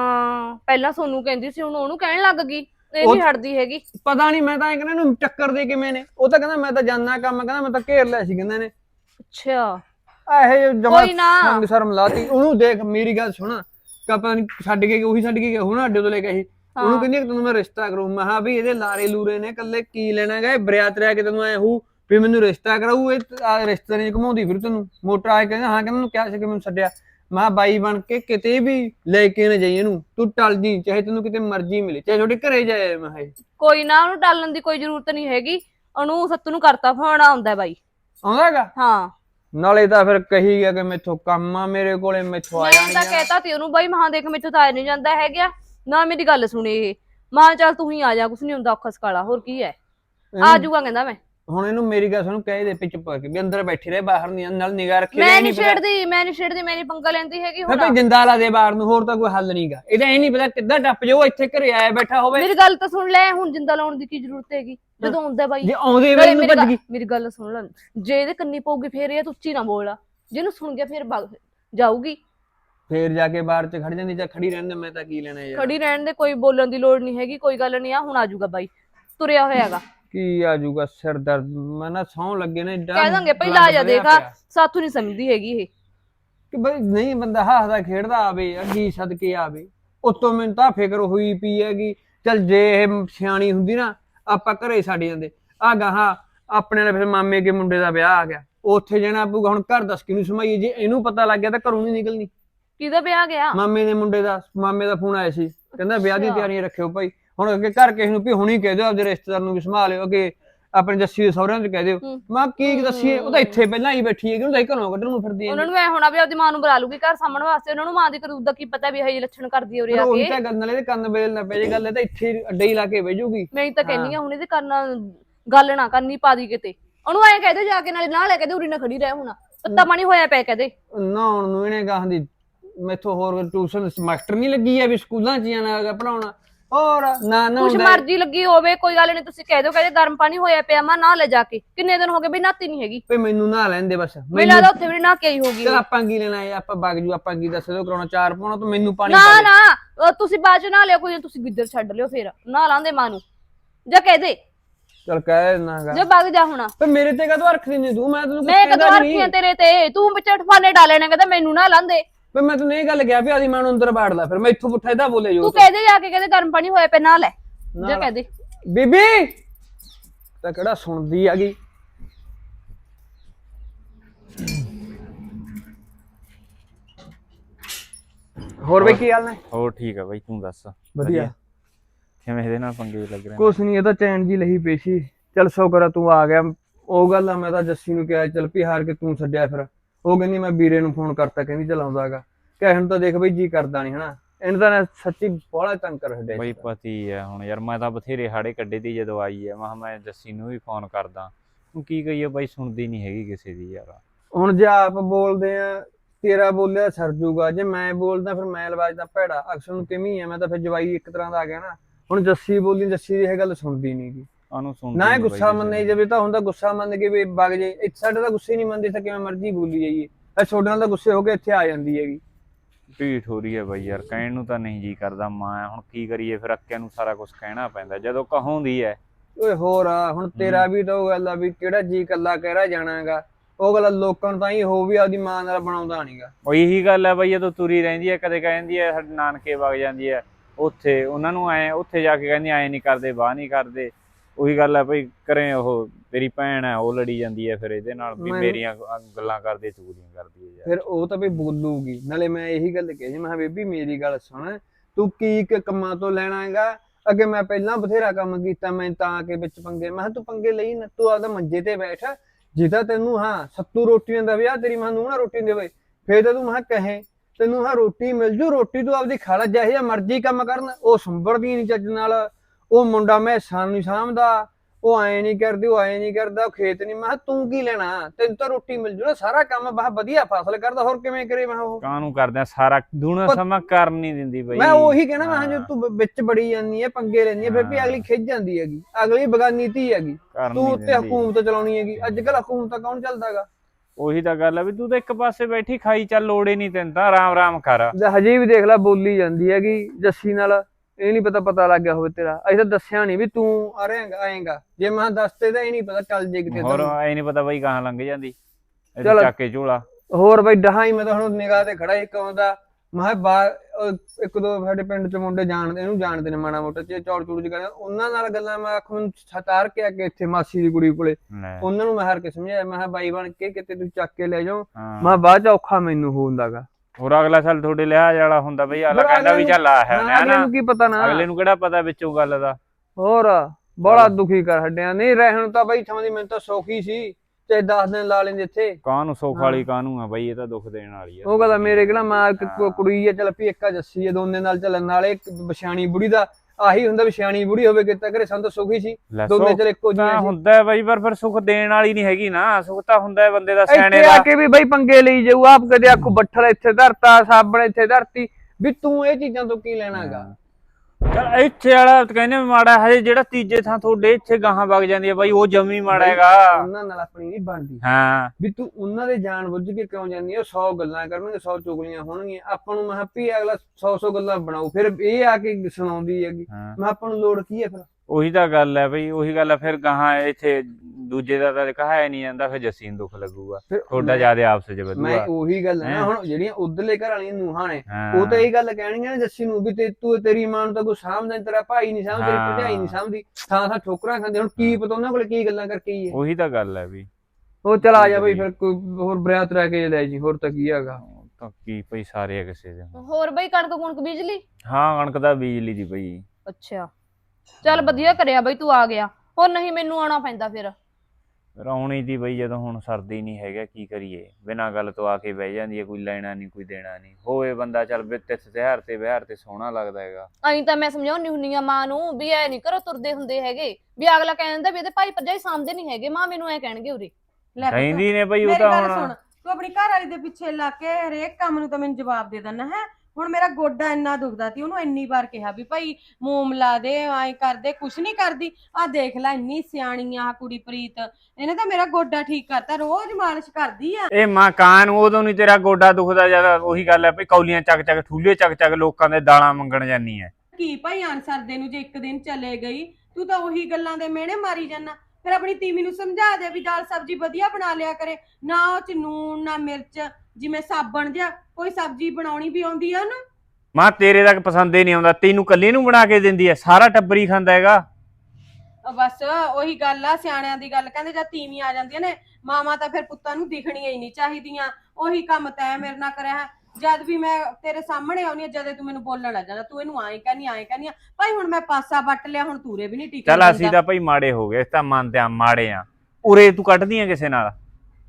ਪਹਿਲਾਂ ਸੋਨੂੰ ਕਹਿੰਦੀ ਸੀ ਹੁਣ ਉਹਨੂੰ ਕਹਿਣ ਲੱਗ ਗਈ। ਇਹ ਉਹ- ਨਹੀਂ ਹਟਦੀ ਹੈਗੀ। ਪਤਾ ਨਹੀਂ ਮੈਂ ਤਾਂ ਇਹ ਕਹਿੰਦਾ ਇਹਨੂੰ ਟੱਕਰ ਦੇ ਕਿਵੇਂ ਨੇ। ਉਹ ਤਾਂ ਕਹਿੰਦਾ ਮੈਂ ਤਾਂ ਜਾਨਾ ਕੰਮ ਕਹਿੰਦਾ ਮੈਂ ਤਾਂ ਘੇਰ ਲਿਆ ਸੀ ਕਹਿੰਦਾ ਨੇ। ਅੱਛਾ ਇਹ ਜਮਾ ਕੋਈ ਨਾ। ਸੰਗ ਸ਼ਰਮ ਲਾਤੀ ਉਹਨੂੰ ਦੇਖ ਮੇਰੀ ਗੱਲ ਸੁਣ। ਕਾ ਪਤਾ ਨੀ ਛੱਡ ਕੇ ਉਹੀ ਛੱਡ ਕੇ ਗਿਆ ਹੁਣ ਅੱਡੇ ਤੋਂ ਲੈ ਕੇ ਸੀ ਉਹਨੂੰ। ਕਹਿੰਦੀ ਕਿ ਤੈਨੂੰ ਮੈਂ ਰਿਸ਼ਤਾ ਕਰੂੰ ਮੈਂ ਕਿਹਾ ਵੀ ਇਹਦੇ ਲਾਰੇ ਲੂਰੇ ਨੇ ਕੱਲੇ ਕੀ ਲੈਣਾ ਗਾ ਇਹ ਬਰਿਆਤ ਰਿਆ ਕੇ ਤੈਨੂੰ ਐ ਹੂ ਵੀ ਮੈਨੂੰ ਰਿਸ਼ਤਾ ਕਰਾਊ ਇਹ ਆਹ ਰਿਸ਼ਤੇ ਨੇ ਘਮਾਉਂਦੀ ਫਿਰ ਤੈਨੂੰ। ਮੋਟਰ ਆ ਕੇ ਕਹਿੰਦਾ ਹਾਂ ਕਹਿੰਦਾ ਮੈਨੂੰ ਕਿਹਾ ਸੀ ਕਿ ਮੈਨੂੰ ਛੱਡਿਆ। ਮੈਂ ਕਿਹਾ ਬਾਈ ਬਣ ਕੇ ਕਿਤੇ ਵੀ ਲੈ ਕੇ ਨਾ ਜਾਈ ਇਹਨੂੰ। ਤੂੰ ਟਲ ਜੀ ਚਾਹੇ ਤੈਨੂੰ ਕਿਤੇ ਮਰਜ਼ੀ ਮਿਲੇ ਚਾਹੇ ਤੁਹਾਡੇ ਘਰੇ ਜਾਏ ਮੈਂ ਕਿਹਾ ਇਹ। ਕੋਈ ਨਾ ਉਹਨੂੰ ਟਾਲਣ ਦੀ ਕੋਈ ਜ਼ਰੂਰਤ ਨਹੀਂ ਹੈਗੀ। ਉਹਨੂੰ ਸੱਤ ਨੂੰ ਕਰਤਾ ਫੋਨ ਆਉਂਦਾ ਬਾਈ। ਆਉਂਦਾ ਹੈਗਾ? ਹਾਂ। ਨਾਲੇ ਤਾਂ ਫਿਰ ਕਹੀ ਗਿਆ ਕਿ ਮੈਥੋਂ ਕੰਮ ਆ ਮੇਰੇ ਕੋਲੇ ਮੈਥੋਂ ਆ ਮੈਂ ਤਾਂ ਕਹਿਤਾ ਤੇ ਉਹਨੂੰ ਬਾਈ ਮਹਾਂ ਦੇਖ ਮੈਥੋਂ ਤਾਂ ਆਇਆ ਨਹੀਂ ਜਾਂਦਾ ਹੈਗਾ। ਨਾ ਮੇਰੀ ਗੱਲ ਸੁਣੇ ਇਹ। ਮਾਂ ਚੱਲ ਤੂੰ ਹੀ ਆ ਜਾ ਕੁਛ ਨਹੀਂ ਹੁੰਦਾ ਔਖਾ ਸਕਾਲਾ ਹੋਰ ਕੀ ਹੈ? ਆ ਜਾਊਗਾ ਕਹਿੰਦਾ ਮੈਂ। ਹੁਣ ਇਹਨੂੰ ਮੇਰੀ ਗੱਲ ਸੁਣ ਕਹਿ ਦੇ ਪਿੱਛ ਪਾ ਕੇ ਵੀ ਅੰਦਰ ਬੈਠੀ ਰਹੇ ਬਾਹਰ ਨਹੀਂ ਨਾਲ ਨਿਗਾਹ ਰੱਖੀ ਮੈਂ ਨਹੀਂ ਛੇੜਦੀ ਮੈਂ ਨਹੀਂ ਛੇੜਦੀ ਮੈਂ ਨਹੀਂ ਪੰਗਾ ਲੈਂਦੀ ਹੈਗੀ ਹੁਣ ਭਾਈ ਜਿੰਦਾ ਲਾ ਦੇ ਬਾਹਰ ਨੂੰ ਹੋਰ ਤਾਂ ਕੋਈ ਹੱਲ ਨਹੀਂਗਾ ਇਹਦਾ ਇਹ ਨਹੀਂ ਪਤਾ ਕਿੱਦਾਂ ਟੱਪ ਜਾਓ ਇੱਥੇ ਘਰੇ ਆਇਆ ਬੈਠਾ ਹੋਵੇ। ਮੇਰੀ ਗੱਲ ਤਾਂ ਸੁਣ ਲੈ ਹੁਣ ਜਿੰਦਾ ਲਾਉਣ ਦੀ ਕੀ ਜ਼ਰੂਰਤ ਹੈਗੀ? ਜਦੋਂ ਆਉਂਦਾ ਬਾਈ ਜੇ ਆਉਂਦੇ ਨਾਲੇ ਵੇਲੇ ਨੂੰ ਮੇਰੀ ਭੱਜ ਗੱਲ- ਗਈ। ਮੇਰੀ ਗੱਲ ਸੁਣ ਲੈ। ਜੇ ਇਹਦੇ ਕੰਨੀ ਪਊਗੀ ਫੇਰ ਇਹ ਤੂੰ ਉੱਚੀ ਨਾ ਬੋਲ ਜਿਹਨੂੰ ਸੁਣ ਗਿਆ ਫੇਰ ਭੱਗ ਜਾਊਗੀ। ਫੇਰ ਜਾ ਕੇ ਬਾਹਰ ਚ ਖੜ ਜਾਂਦੀ ਜਾਂ ਖੜੀ ਰਹਿੰਦੇ ਮੈਂ ਤਾਂ ਕੀ ਲੈਣਾ ਯਾਰ। ਖੜੀ ਰਹਿਣ ਦੇ ਕੋਈ ਬੋਲਣ ਦੀ ਲੋੜ ਨਹੀਂ ਹੈਗੀ ਕੋਈ ਗੱਲ ਨਹੀਂ ਆ ਹੁਣ ਆਜੂਗਾ ਬਾਈ। ਤੁਰਿਆ ਹੋਇਆਗਾ। ਕੀ ਆ ਜਾਊਗਾ ਸਿਰ ਦਰਦ ਮੈਂ ਨਾ ਸੌਂ ਲੱਗੇ ਨੇ ਏਡਾ ਕਹਿ ਦਾਂਗੇ ਆ ਜਾ ਪਿਆ। ਸਾਥੋਂ ਨਹੀਂ ਸਮਝਦੀ ਹੈਗੀ ਇਹ। ਕਿ ਬਈ ਨਹੀਂ ਬੰਦਾ ਹੱਸਦਾ ਖੇਡਦਾ ਆਵੇ ਅੱਗੀ ਸਦਕੇ ਆਵੇ। ਉਤੋਂ ਮੈਨੂੰ ਤਾਂ ਫਿਕਰ ਹੋਈ ਪਈ ਹੈਗੀ ਚਲ ਜੇ ਇਹ ਸਿਆਣੀ ਹੁੰਦੀ ਨਾ ਆਪਾਂ ਘਰੇ ਛੱਡ ਜਾਂਦੇ। ਆ ਗਾਹਾਂ ਆਪਣੇ ਨਾਲ ਫਿਰ ਮਾਮੇ ਕੇ ਮੁੰਡੇ ਦਾ ਵਿਆਹ ਆ ਗਿਆ। ਉੱਥੇ ਜਾਣਾ ਪਊਗਾ ਹੁਣ ਘਰ ਦੱਸ ਕਿਹਨੂੰ ਸਮਾਈਏ? ਜੇ ਇਹਨੂੰ ਪਤਾ ਲੱਗ ਗਿਆ ਤਾਂ ਘਰੋਂ ਨਹੀਂ ਨਿਕਲਣੀ। ਕਿਹਦਾ ਵਿਆਹ ਗਿਆ? ਮਾਮੇ ਦੇ ਮੁੰਡੇ ਦਾ ਮਾਮੇ ਦਾ ਫੋਨ ਆਇਆ ਸੀ। ਕਹਿੰਦਾ ਵਿਆਹ ਦੀ। ਤਿਆਰੀਆਂ ਰੱਖਿਓ ਭਾਈ। ਹੁਣ ਅੱਗੇ ਘਰ ਕਿਸੇ ਨੂੰ ਵੀ ਹੁਣੀ ਕਹਿ ਦਿਓ ਆਪਦੇ ਰਿਸ਼ਤੇਦਾਰ ਨੂੰ ਵੀ ਸੰਭਾਲਿਓ ਅੱਗੇ। ਆਪਣੇ ਜੱਸੀ ਦੇ ਸਹੁਰਿਆਂ ਚ ਕਹਿ ਦਿਓ। ਮੈਂ ਕੀ ਦੱਸੀਏ ਉਹ ਤਾਂ ਇੱਥੇ ਪਹਿਲਾਂ ਹੀ ਬੈਠੀ ਹੈ ਕਿ ਉਹਦਾ ਘਰੋਂ ਕੱਢਣ ਨੂੰ ਫਿਰਦੀ ਹੈ ਉਹਨਾਂ ਨੂੰ ਐ ਹੋਣਾ ਵੀ ਆਪਦੀ ਮਾਂ ਨੂੰ ਬੁਲਾ ਲੂਗੀ ਘਰ ਸਾਹਮਣ ਵਾਸਤੇ। ਉਹਨਾਂ ਨੂੰ ਮਾਂ ਦੀ ਕਰੂਬ ਦਾ ਕੀ ਪਤਾ ਵੀ ਇਹ ਲੱਛਣ ਕਰਦੀ ਹੈ ਉਰੇ ਆ ਉਹੀ ਕੇ। ਤਾਂ ਗੱਲ ਨਾਲੇ ਕੰਨ ਬੇਲ ਨਾ ਪੈ ਜੇ ਗੱਲ ਇਹ ਤਾਂ ਇੱਥੇ ਹੀ ਅੱਡੇ ਹੀ ਲਾ ਕੇ ਭੇਜੂਗੀ ਮੈਂ ਤਾਂ ਕਹਿੰਨੀ ਆ ਹੁਣ ਇਹਦੇ ਕੰਨ ਗੱਲ ਨਾ ਕਰਨੀ ਪਾ ਦੀ ਕਿਤੇ। ਉਹਨੂੰ ਐ ਕਹਦੇ ਜਾ ਕੇ ਨਾਲੇ ਨਾਲ ਲੈ ਕੇ ਉਹਰੀ ਨਾ ਖੜੀ ਰਹਿ ਹੁਣ। ਪੱਤਾ ਪਾਣੀ ਹੋਇਆ ਪਿਆ ਕਹਦੇ ਨਹਾਉਣ ਨੂੰ ਇਹਨੇ ਗਾਹਾਂ ਦੀ ਮੈਥੋਂ ਹੋਰ ਟਿਊਸ਼ਨ ਮਾਸਟਰ ਨਹੀਂ ਲੱਗੀ ਆ ਵੀ ਸਕੂਲਾਂ ਚ ਜਾਣਾ ਪੜਾਉਣਾ ਹੋਰ ਨਾ ਨਾ ਕੁਛ ਮਰਜ਼ੀ ਲੱਗੀ ਹੋਵੇ ਕੋਈ ਗੱਲ ਨਹੀਂ ਤੁਸੀਂ ਕਹਿ ਦਿਓ ਕਹਿੰਦੇ ਗਰਮ ਪਾਣੀ ਹੋਇਆ ਪਿਆ ਮੈਂ ਨਾ ਲੈ ਜਾ ਕੇ। ਕਿੰਨੇ ਦਿਨ ਹੋ ਗਏ ਵੀ ਨਾਤੀ ਨਹੀਂ ਹੈਗੀ? ਵੀ ਮੈਨੂੰ ਨਾ ਲੈਂਦੇ ਬਸ। ਮੈਨੂੰ ਲੱਗਦਾ ਉੱਥੇ ਵੀ ਨਾ ਕੇ ਹੀ ਹੋਗੀ ਚਲ ਆਪਾਂ ਕੀ ਲੈਣਾ ਹੈ? ਆਪਾਂ ਵਗ ਜੂ ਆਪਾਂ ਕੀ ਦੱਸ ਦਿਓ ਕਰਾਉਣਾ ਚਾਰ ਪਾਉਣਾ ਤਾਂ ਮੈਨੂੰ ਪਾਣੀ ਨਾ ਪਾ ਦੇ। ਨਾ ਤੁਸੀਂ ਬਾਅਦ ਚ ਨਾ ਲਿਓ ਕੋਈ ਤੁਸੀਂ ਗਿੱਦਰ ਛੱਡ ਲਿਓ ਫੇਰ। ਨਾ ਲਾਂਦੇ ਮਾਂ ਨੂੰ। ਜਾਂ ਕਹਿ ਦੇ। ਚੱਲ ਕਹਿ ਦੇਣਾਗਾ ਜੇ ਵਗ ਜਾ ਹੁਣ। ਤੇ ਮੇਰੇ ਤੇ ਕਦੋਂ ਰੱਖ ਦਿੰਦੀ ਤੂੰ? ਮੈਂ ਤੈਨੂੰ ਕੁਝ ਮੈਂ ਕਹਿੰਦਾ ਕਦੋਂ ਨਹੀਂ ਤੇਰੇ ਤੇ? ਤੂੰ ਵਿੱਚ ਠਫਾਨੇ ਡਾਲੇ ਨੇ ਕਹਿੰਦਾ ਮੈਨੂੰ ਨਾ ਲਾਂਦੇ। ਵੀ ਮੈਂ ਤੈਨੂੰ ਇਹ ਗੱਲ ਕਿਹਾ ਵੀ ਆਦੀ ਮਾਂ ਨੂੰ ਅੰਦਰ ਬਾੜ ਲੈ ਫਿਰ ਮੈਂ ਇੱਥੋਂ ਪੁੱਠਾ ਇਹਦਾ ਬੋਲੇ ਜੋ ਤੂੰ ਕਹਿ ਦੇ ਜਾ ਕੇ ਕਹਿੰਦੇ ਗਰਮ ਪਾਣੀ ਹੋਇਆ ਪਿਆ ਲੈ ਜਾਂ ਲੈ। ਕਹਿ ਦੇ। ਬੀਬੀ! ਤਾਂ ਕਿਹੜਾ ਸੁਣਦੀ ਹੈਗੀ ਹੋਰ ਬਈ ਕੀ ਹਾਲ ਨੇ? ਹੋਰ ਠੀਕ ਆ ਬਾਈ ਤੂੰ ਦੱਸ। ਵਧੀਆ। ਕਿਵੇਂ ਇਹਦੇ ਨਾਲ ਪੰਗੇ ਲੱਗ ਰਹੇ ਨੇ? ਕੁਛ ਨਹੀਂ ਇਹ ਤਾਂ ਚੈਨ ਜੀ ਲਈ ਪਈ ਸੀ ਚੱਲ ਸ਼ੁਕਰ ਆ ਤੂੰ ਆ ਗਿਆ। ਉਹ ਗੱਲ ਆ ਮੈਂ ਤਾਂ ਜੱਸੀ ਨੂੰ ਕਿਹਾ ਚੱਲ ਵੀ ਹਾਰ ਕੇ ਤੂੰ ਛੱਡਿਆ ਫਿਰ। ਉਹ ਕਹਿੰਦੀ ਮੈਂ ਵੀਰੇ ਨੂੰ ਫੋਨ ਕਰਤਾ ਕਹਿੰਦੀ ਚੱਲ ਆਉਂਦਾਗਾ ਕਹਿਣ ਤਾਂ ਦੇਖ ਬਈ ਜੀ ਕਰਦਾ ਨਹੀਂ ਹਨਾ? ਇਹਨੂੰ ਨਾ ਸੱਚੀ ਬੋਲਾ ਤੰਗ ਕਰ ਛੱਡਿਆ ਬਾਈ। ਪਤੀ ਆ ਹੁਣ ਯਾਰ ਮੈਂ ਤਾਂ ਬਥੇਰੇ ਹਾੜੇ ਕੱਢੇ ਦੀ ਜਦੋਂ ਆਈ ਆ। ਮੈਂ ਕਿਹਾ ਮੈਂ ਜੱਸੀ ਨੂੰ ਵੀ ਫੋਨ ਕਰਦਾ। ਹੁਣ ਕੀ ਕਹੀਏ ਬਾਈ ਸੁਣਦੀ ਨਹੀਂ ਹੈਗੀ ਕਿਸੇ ਦੀ ਯਾਰ। ਹੁਣ ਜੇ ਆਪ ਬੋਲਦੇ ਆ ਤੇਰਾ ਬੋਲਿਆ ਸਰ ਜੂਗਾ। ਜੇ ਮੈਂ ਬੋਲਦਾ ਫਿਰ ਮੈਂ ਲਵਾਜਦਾ ਭੈੜਾ। ਅਕਸਰ ਨੂੰ ਕਿਵੇਂ ਆ ਮੈਂ ਤਾਂ ਫਿਰ ਜਵਾਈ ਇੱਕ ਤਰ੍ਹਾਂ ਦਾ ਆ ਗਿਆ ਨਾ। ਹੁਣ ਜੱਸੀ ਬੋਲੀ ਜੱਸੀ ਦੀ ਇਹ ਗੱਲ ਸੁਣਦੀ ਨਹੀਂਗੀ ਉਹਨੂੰ ਸੁਣਦੀ ਨਾ ਇਹ ਗੁੱਸਾ ਮੰਨੇ। ਜਾਵੇ ਤਾਂ ਹੁੰਦਾ ਗੁੱਸਾ ਮੰਨ ਕੇ ਵੀ ਵਗ ਜੇ ਇੱਥੇ ਸਾਡੇ ਤਾਂ ਗੁੱਸੇ ਨਹੀਂ ਮੰਨਦੇ ਤਾਂ ਕਿਵੇਂ ਮਰਜ਼ੀ ਬੋਲੀ ਜਾਈਏ। ਇਹ ਛੋਟੇ ਨਾਲ ਤਾਂ ਗੁੱਸੇ ਹੋ ਕੇ ਇੱਥੇ ਆ ਜਾਂਦੀ ਹੈਗੀ। ਢੀਠ ਹੋ ਰਹੀ ਹੈ ਬਾਈ ਯਾਰ ਕਹਿਣ ਨੂੰ ਤਾਂ ਨਹੀਂ ਜੀ ਕਰਦਾ ਮਾਂ ਹੁਣ ਕੀ ਕਰੀਏ ਫਿਰ ਅੱਕਿਆਂ ਨੂੰ ਸਾਰਾ ਕੁਝ ਕਹਿਣਾ ਪੈਂਦਾ ਜਦੋਂ ਕਹੋਂਦੀ ਹੈ। ਓਏ ਹੋਰ ਆ ਹੁਣ ਤੇਰਾ ਵੀ ਤਾਂ ਉਹ ਗੱਲ ਆ ਵੀ ਕਿਹੜਾ ਜੀ ਕੱਲਾ ਕਹਿਰਾ ਜਾਣਾਗਾ। ਉਹ ਗੱਲ ਲੋਕਾਂ ਨੂੰ ਤਾਂ ਹੀ ਹੋ ਵੀ ਆਪਦੀ ਮਾਂ ਨਾਲ ਬਣਾਉਂਦਾ ਨਹੀਂਗਾ। ਉਹ ਇਹੀ ਗੱਲ ਹੈ ਬਾਈ ਜਦੋਂ ਤੁਰੀ ਰਹਿੰਦੀ ਹੈ ਕਦੇ ਕਹਿੰਦੀ ਹੈ ਸਾਡੇ ਨਾਨਕੇ ਵਗ ਜਾਂਦੀ ਹੈ ਉੱਥੇ ਉਹਨਾਂ ਨੂੰ ਐ ਉੱਥੇ ਜਾ ਕੇ ਕਹਿੰਦੀ ਐ ਨਹੀਂ ਕਰਦੇ ਬਾਹ ਨਹੀਂ ਕਰਦੇ। ਉਹੀ ਗੱਲ ਹੈ ਬਈ ਕਰੇ ਉਹ ਤੇਰੀ ਭੈਣ ਹੈ ਉਹ ਲੜੀ ਜਾਂਦੀ ਹੈ ਫਿਰ ਇਹਦੇ ਨਾਲ ਵੀ ਮੈਂ- ਮੇਰੀਆਂ ਗੱਲਾਂ ਕਰਦੇ ਚੁਗਲੀਆਂ ਕਰਦੀ ਯਾਰ। ਫਿਰ ਉਹ ਤਾਂ ਵੀ ਬੋਲੂਗੀ। ਨਾਲੇ ਮੈਂ ਇਹੀ ਗੱਲ ਕਹੀ ਸੀ ਮੈਂ ਕਿਹਾ ਬੇਬੀ ਮੇਰੀ ਗੱਲ ਸੁਣ ਤੂੰ ਕੀ ਕ ਕੰਮਾਂ ਤੋਂ ਲੈਣਾ ਹੈਗਾ? ਅੱਗੇ ਮੈਂ ਪਹਿਲਾਂ ਬਥੇਰਾ ਕੰਮ ਕੀਤਾ ਮੈਂ ਤਾਂ ਆ ਕੇ ਵਿੱਚ ਪੰਗੇ ਮੈਂ ਕਿਹਾ ਤੂੰ ਪੰਗੇ ਲਈ ਨਾ ਤੂੰ ਆਪਦਾ ਮੰਜੇ ਤੇ ਬੈਠ। ਜੇ ਤਾਂ ਤੈਨੂੰ ਹਾਂ ਸੱਤੂ ਰੋਟੀਆਂ ਦਾ ਵਿਆਹ ਤੇਰੀ ਮਾਂ ਨੂੰ ਨਾ ਰੋਟੀ ਦੇਵੇ ਫੇਰ ਤਾਂ ਤੂੰ ਮੈਂ ਕਿਹਾ ਕਹੇ ਤੈਨੂੰ ਹਾਂ ਰੋਟੀ ਮਿਲ ਜੂ ਰੋਟੀ ਤੂੰ ਆਪਦੀ ਖਾ ਲੈ ਜਿਹਾ ਮਰਜ਼ੀ ਕੰਮ ਕਰਨ ਉਹ ਸੰਭਰਦੀ ਨਹੀਂ ਚੱਜ ਨਾਲ। ਉਹ ਮੁੰਡਾ ਮੈਸਾਂ ਨੂੰ ਨਹੀਂ ਸਾਂਭਦਾ ਉਹ ਐ ਨਹੀਂ ਕਰਦੀ ਉਹ ਐ ਨਹੀਂ ਕਰਦਾ ਉਹ ਖੇਤ ਨਹੀਂ ਮੈਂ ਤੂੰ ਕੀ ਲੈਣਾ? ਤੈਨੂੰ ਤਾਂ ਰੋਟੀ ਮਿਲ ਜੂ ਨਾ ਸਾਰਾ ਕੰਮ ਬਾਹ ਵਧੀਆ ਫਸਲ ਕਰਦਾ ਹੋਰ ਕਿਵੇਂ ਕਰੇ ਮੈਂ ਉਹ? ਕਾਹਨੂੰ ਕਰਦੇ ਆ ਸਾਰਾ ਦੂਣਾ ਸਮਾਂ ਕਰਨ ਨਹੀਂ ਦਿੰਦੀ ਬਈ। ਮੈਂ ਉਹੀ ਕਹਿਣਾ ਮੈਂ ਕਿਹਾ ਜੇ ਤੂੰ ਵ- ਵਿੱਚ ਬੜੀ ਜਾਂਦੀ ਹੈ ਪੰਗੇ ਲੈਂਦੀ ਹੈ ਫਿਰ ਵੀ। ਅਗਲੀ ਖਿੱਚ ਜਾਂਦੀ ਹੈਗੀ ਅਗਲੀ ਬਗਾਨੀ ਧੀ ਹੈਗੀ। ਤੂੰ ਉੱਤੇ ਦਿੰਦੀ। ਹਕੂਮਤ ਚਲਾਉਣੀ ਹੈਗੀ ਅੱਜ ਕੱਲ ਹਕੂਮਤ ਕੌਣ ਚੱਲਦਾਗਾ? ਉਹੀ ਤਾਂ ਗੱਲ ਹੈ ਵੀ ਤੂੰ ਤਾਂ ਇੱਕ ਪਾਸੇ ਬੈਠੀ ਖਾਈ ਚੱਲ ਲੋੜੇ ਨਹੀਂ ਤੈਨੂੰ ਤਾਂ ਆਰਾਮ ਆਰਾਮ ਕਰ ਹਜੇ ਵੀ ਦੇਖ ਲੈ ਬੋਲੀ ਜਾਂਦੀ ਹੈਗੀ ਜੱਸੀ ਨਾਲ। ਇਹ ਨਹੀਂ ਪਤਾ ਪਤਾ ਲੱਗ ਗਿਆ ਹੋਵੇ ਤੇਰਾ। ਅਜੇ ਤਾਂ ਦੱਸਿਆ ਨਹੀਂ ਵੀ ਤੂੰ ਆ ਰਹੇਗਾ ਆਏਗਾ। ਜੇ ਮੈਂ ਦੱਸਤੇ ਤਾਂ ਇਹ ਨਹੀਂ ਪਤਾ ਚੱਲ ਜੇ ਕਿਤੇ ਹੋਰ। ਐ ਨਹੀਂ ਪਤਾ ਬਈ ਗਾਹਾਂ ਲੰਘ ਜਾਂਦੀ। ਇਹ ਚੱਲ। ਚੱਕ ਕੇ ਝੋਲਾ। ਹੋਰ ਬਈ ਡਹਾ ਹੀ ਮੈਂ ਤਾਂ ਹੁਣ ਨਿਗਾਹ ਤੇ ਖੜਾ ਇੱਕ ਆਉਂਦਾ। ਮੈਂ ਕਿਹਾ ਬਾਹਰ ਇੱਕ ਦੋ ਸਾਡੇ ਪਿੰਡ ਚ ਮੁੰਡੇ ਜਾਣਦੇ ਇਹਨੂੰ ਜਾਣਦੇ ਨੇ ਮਾੜਾ ਮੋਟਾ। ਤੇ ਚੌੜ ਚੂੜ ਚ ਕਰਦੇ ਉਹਨਾਂ ਨਾਲ ਗੱਲਾਂ ਮੈਂ ਅੱਖ ਮੈਨੂੰ ਛਤਾਰ ਕੇ ਆ ਕੇ ਇੱਥੇ ਮਾਸੀ ਦੀ ਕੁੜੀ ਕੋਲੇ। ਉਹਨਾਂ ਨੂੰ ਮੈਂ ਹਰ ਕੇ ਸਮਝਾਇਆ ਮੈਂ ਕਿਹਾ ਬਾਈ ਬਣ ਕੇ ਕਿਤੇ ਤੁਸੀਂ ਚੱਕ ਕੇ ਲੈ ਜਾਓ। ਮੈਂ ਕਿਹਾ ਬਾਅਦ ਚ ਔਖਾ ਮੈਨੂੰ ਹੁੰਦਾਗਾ ਹੋਰ ਅਗਲਾ ਸਾਲ ਤੁਹਾਡੇ ਲਿਹਾਜ਼ ਵਾਲਾ ਹੁੰਦਾ ਬਈ ਅਗਲਾ ਕਹਿੰਦਾ ਵੀ ਚੱਲ ਆ ਹੈ ਨਾ ਨੂੰ ਕੀ ਪਤਾ ਨਾ। ਅਗਲੇ ਨੂੰ ਕਿਹੜਾ ਪਤਾ ਵਿੱਚੋਂ ਗੱਲ ਦਾ। ਹੋਰ ਬੜਾ ਦੁਖੀ ਕਰ ਹੱਡਿਆ। ਨਹੀਂ ਰਹਿਣ ਤਾਂ ਬਾਈ ਥਾਂ ਦੀ ਮੈਨੂੰ ਤਾਂ ਸੌਖੀ ਸੀ ਤੇ 10 ਦਿਨ ਲਾ ਲੈਂਦੇ ਇੱਥੇ। ਕਾਹਨੂੰ ਸੁੱਖ ਵਾਲੀ ਕਾਹਨੂੰ ਆ ਬਈ ਇਹ ਤਾਂ ਦੁੱਖ ਦੇਣ ਵਾਲੀ ਆ। ਉਹ ਕਹਿੰਦਾ ਮੇਰੇ ਕਿਹੜਾ ਮਾਂ। ਕੁੜੀ ਆ ਚੱਲ ਵੀ ਇੱਕਾ ਜੱਸੀ ਆ ਦੋਨੇ ਨਾਲ ਚੱਲਣ ਨਾਲੇ ਇੱਕ ਬਿਸ਼ਾਣੀ ਬੁੜੀ ਦਾ ਆਹੀ ਹੁੰਦਾ ਵੀ ਸਿਆਣੀ ਬੁੜੀ ਹੋਵੇ ਕਿਤੇ ਘਰੇ ਸਾਨੂੰ ਤਾਂ ਸੁਖੀ ਸੀ। ਦੋਨੇ ਚਲ ਇੱਕੋ ਸੀ ਹੁੰਦਾ ਹੈ ਬਾਈ ਪਰ ਫਿਰ ਸੁੱਖ ਦੇਣ ਵਾਲੀ ਨਹੀਂ ਹੈਗੀ ਨਾ। ਸੁੱਖ ਤਾਂ ਹੁੰਦਾ ਹੈ ਬੰਦੇ ਦਾ ਸਿਆਣੇ ਇੱਥੇ ਦਾ। ਆ ਕੇ ਵੀ ਬਈ ਪੰਗੇ ਲਈ ਜਾਊ ਆਪ ਕਦੇ ਆਖੂ ਬੱਠਲ ਇੱਥੇ ਧਰਤਾ ਸਾਬਣ ਇੱਥੇ ਧਰਤੀ। ਵੀ ਤੂੰ ਇਹ ਚੀਜ਼ਾਂ ਤੋਂ ਕੀ ਲੈਣਾਗਾ? ਚਲ ਇੱਥੇ ਵਾਲਾ ਤਾਂ ਕਹਿੰਦੇ ਮਾੜਾ ਹਜੇ ਜਿਹੜਾ ਤੀਜੇ ਥਾਂ ਤੁਹਾਡੇ ਇੱਥੇ ਗਾਹਾਂ ਵਗ ਜਾਂਦੀ ਹੈ ਬਾਈ ਉਹ ਜਮੀ ਮਾੜਾ ਹੈਗਾ। ਉਹਨਾਂ ਨਾਲ ਆਪਣੀ ਨਹੀਂ ਬਣਦੀ। ਹਾਂ। ਵੀ ਤੂੰ ਉਹਨਾਂ ਦੇ ਜਾਣ ਬੁੱਝ ਕੇ ਕਿਉਂ ਜਾਂਦੀ ਆ 100 ਗੱਲਾਂ ਕਰਨਗੇ 100 ਚੁਗਲੀਆਂ ਹੋਣਗੀਆਂ। ਆਪਾਂ ਨੂੰ ਮੈਂ ਵੀ ਅਗਲਾ 100 100 ਗੱਲਾਂ ਬਣਾਉ ਫਿਰ ਇਹ ਆ ਕੇ ਸੁਣਾਉਂਦੀ ਹੈਗੀ। ਮੈਂ ਆਪਾਂ ਨੂੰ ਲੋੜ ਕੀ ਹੈ ਫਿਰ? ਉਹੀ ਤਾਂ ਗੱਲ ਹੈ ਬਈ ਉਹੀ ਗੱਲ ਹੈ ਫਿਰ ਗਾਹਾਂ ਇੱਥੇ ਦੂਜੇ ਦਾ ਤਾਂ ਕਹਾਇਆ ਨਹੀਂ ਜਾਂਦਾ ਫਿਰ ਜੱਸੀ ਨੂੰ ਦੁੱਖ ਲੱਗੂਗਾ। ਫਿਰ ਤੁਹਾਡਾ ਮੈਂ- ਜ਼ਿਆਦਾ ਆਪਸ ਚ ਮੈਂ ਵਧੂਗਾ ਉਹੀ ਗੱਲ ਹੈ? ਨਾ? ਹੁਣ ਜਿਹੜੀਆਂ ਉਧਰਲੇ ਘਰ ਵਾਲੀਆਂ ਨੂੰਹਾਂ ਨੇ ਉਹ ਤਾਂ ਇਹ ਗੱਲ ਕਹਿਣਗੀਆਂ ਨਾ ਜੱਸੀ ਨੂੰ ਵੀ ਤੇ ਤੂੰ ਤੇਰੀ ਮਾਂ ਨੂੰ ਤਾਂ ਕੋਈ ਸਾਂਭਦਾ ਨੀ, ਤੇਰਾ ਭਾਈ ਨਹੀਂ ਸਾਂਭਦਾ ਤੇਰੀ। ਭਰਜਾਈ ਨਹੀਂ ਸਾਂਭਦੀ ਥਾਂ ਥਾਂ ਠੋਕਰਾਂ ਖਾਂਦੇ ਹੁਣ ਕੀ ਪਤਾ ਉਹਨਾਂ ਕੋਲ ਕੀ ਗੱਲਾਂ ਕਰਕੇ ਹੀ ਹੈ। ਉਹੀ ਤਾਂ ਗੱਲ ਹੈ ਵੀ। ਉਹ ਚਲ ਆ ਜਾ ਬਈ ਫਿਰ ਕੋਈ ਹੋਰ ਬਰਾਤ ਰਹਿ ਕੇ ਲੈ ਜੀ ਹੋਰ ਤਾਂ ਕੀ ਹੈਗਾ। ਤਾਂ ਕੀ ਪਈ ਸਾਰੇ ਆ ਕਿਸੇ ਦੇ। ਹੋਰ ਬਈ ਕਣਕ ਕੁਣਕ ਬੀਜ ਲਈ? ਹਾਂ ਕਣਕ ਦਾ ਬੀਜ ਲਈ ਦੀ ਪਈ ਅੱਛਾ। ਚੱਲ ਵਧੀਆ ਕਰਿਆ ਬਈ ਤੂੰ ਆ ਗਿਆ। ਹੋਰ ਨਹੀਂ ਮੈਨੂੰ ਆਉਣਾ ਪੈਂਦਾ ਫਿਰ। ਰੌਣੀ ਦੀ ਬਈ ਜਦੋਂ ਹੁਣ ਸਰਦੀ ਨਹੀਂ ਹੈਗਾ ਕੀ ਕਰੀਏ? ਬਿਨਾਂ ਗੱਲ ਤੋਂ ਆ ਕੇ ਬਹਿ ਜਾਂਦੀ ਹੈ ਕੋਈ ਲੈਣਾ ਨਹੀਂ ਕੋਈ ਦੇਣਾ ਨਹੀਂ। ਹੋਵੇ ਬੰਦਾ ਚੱਲ ਬਿੱਤੇ ਤਿਉਹਾਰ ਤੇ ਵਿਹਾਰ ਤੇ ਸੋਹਣਾ ਲੱਗਦਾ ਹੈਗਾ। ਅਹੀਂ ਤਾਂ ਮੈਂ ਸਮਝਾਉਣੀ ਹੁੰਨੀ ਆ ਮਾਂ ਨੂੰ ਵੀ ਐ ਨਹੀਂ ਕਰੋ ਤੁਰਦੇ ਹੁੰਦੇ ਹੈਗੇ। ਵੀ ਅਗਲਾ ਕਹਿੰਦਾ ਵੀ ਇਹਦੇ ਭਾਈ ਭਰਜਾਈ ਸਾਂਭਦੇ ਨਹੀਂ ਹੈਗੇ ਮਾਂ ਮੈਨੂੰ ਐ ਕਹਿਣਗੇ ਉਰੇ। ਲੈ ਪੁੱਤ, ਕਹਿੰਦੀ ਨੇ ਬਈ ਉਹ ਮੇਰੀ ਤਾਂ ਗੱਲ ਸੁਣ ਹੁਣ ਤੂੰ ਆਪਣੀ ਘਰ ਵਾਲੀ ਦੇ ਪਿੱਛੇ ਲੱਗ ਕੇ ਹਰੇਕ ਕੰਮ ਨੂੰ ਤਾਂ ਮੈਨੂੰ ਜਵਾਬ ਦੇ ਦਿੰਦਾ ਹੈ? ਹੁਣ ਮੇਰਾ ਗੋਡਾ ਇੰਨਾ ਦੁਖਦਾ ਸੀ ਉਹਨੂੰ ਇੰਨੀ ਵਾਰ ਕਿਹਾ ਵੀ ਭਾਈ ਮੋਮ ਲਾ ਦੇ ਐਂ ਕਰ ਦੇ ਕੁਛ ਨਹੀਂ ਕਰਦੀ। ਆ ਦੇਖ ਲੈ ਇੰਨੀ ਸਿਆਣੀ ਆ ਆਹ ਕੁੜੀ ਪ੍ਰੀਤ ਇਹਨੇ ਤਾਂ ਮੇਰਾ ਗੋਡਾ ਠੀਕ ਕਰਤਾ ਰੋਜ਼ ਮਾਲਿਸ਼ ਕਰਦੀ ਆ। ਇਹ ਮਾਂ ਕਾਂ ਨੂੰ ਉਦੋਂ ਨਹੀਂ ਤੇਰਾ ਗੋਡਾ ਦੁਖਦਾ ਜ਼ਿਆਦਾ ਉਹੀ ਗੱਲ ਹੈ ਭਈ ਕੌਲੀਆਂ ਚੱਕ ਚੱਕ ਠੂਲੇ ਚੱਕ ਚੱਕ ਲੋਕਾਂ ਦੇ ਦਾਲਾਂ ਮੰਗਣ ਜਾਨੀ ਹੈ ਕੀ ਭਾਈ ਅਨਸਰ ਦੇ ਨੂੰ ਜੇ ਇੱਕ ਦਿਨ ਚਲੇ ਗਈ ਤੂੰ ਤਾਂ ਉਹੀ ਗੱਲਾਂ ਦੇ ਮਿਹਣੇ ਮਾਰੀ ਜਾਂਦਾ। ਫਿਰ ਆਪਣੀ ਤੀਵੀ ਨੂੰ ਸਮਝਾ ਦੇ ਵੀ ਦਾਲ ਸਬਜ਼ੀ ਵਧੀਆ ਬਣਾ ਲਿਆ ਕਰੇ ਨਾ ਉਹ ਚ ਨੂਨ ਨਾ ਮਿਰਚ ਜਿਵੇਂ ਸਾਬਣ ਜਿਹਾ ਕੋਈ ਸਬਜ਼ੀ ਬਣਾਉਣੀ ਵੀ ਆਉਂਦੀ ਆ ਨਾ ਮਾਂ ਤੇਰੇ ਤੱਕ ਪਸੰਦ ਹੀ ਨਹੀਂ ਆਉਂਦਾ। ਤੈਨੂੰ ਕੱਲੀ ਨੂੰ ਬਣਾ ਕੇ ਦਿੰਦੀ ਹੈ ਸਾਰਾ ਟੱਬਰ ਹੀ ਖਾਂਦਾ ਹੈਗਾ। ਬਸ ਉਹੀ ਗੱਲ ਆ ਸਿਆਣਿਆਂ ਦੀ ਗੱਲ। ਕਹਿੰਦੇ ਜਦ ਤੀਵੀਂ ਆ ਜਾਂਦੀਆਂ ਨੇ ਮਾਵਾਂ ਤਾਂ ਫਿਰ ਪੁੱਤਾਂ ਨੂੰ ਦਿਖਣੀਆਂ ਹੀ ਨਹੀਂ ਚਾਹੀਦੀਆਂ। ਉਹੀ ਕੰਮ ਤੈਂ ਮੇਰੇ ਨਾਲ ਕਰਿਆ ਹੈ। ਜਦ ਵੀ ਮੈਂ ਤੇਰੇ ਸਾਹਮਣੇ ਆਉਣੀ ਆ ਜਦੇ ਤੂੰ ਮੈਨੂੰ ਬੋਲਣ ਲੱਗ ਜਾਂਦਾ ਤੂੰ ਇਹਨੂੰ ਆਏ ਕਹਿੰਦੀ ਆਏ ਕਹਿੰਦੀ ਆ ਭਾਈ ਹੁਣ ਮੈਂ ਪਾਸਾ ਵੱਟ ਲਿਆ ਹੁਣ ਤੂਰੇ ਵੀ ਨਹੀਂ ਟਿਕਣ ਚੱਲ ਅਸੀਂ ਤਾਂ ਭਈ ਮਾੜੇ ਹੋ ਗਏ ਅਸੀਂ ਤਾਂ ਮੰਨਦੇ ਆ ਮਾੜੇ ਆ। ਉਰੇ ਤੂੰ ਕੱਢਦੀ ਆ ਕਿਸੇ ਨਾਲ?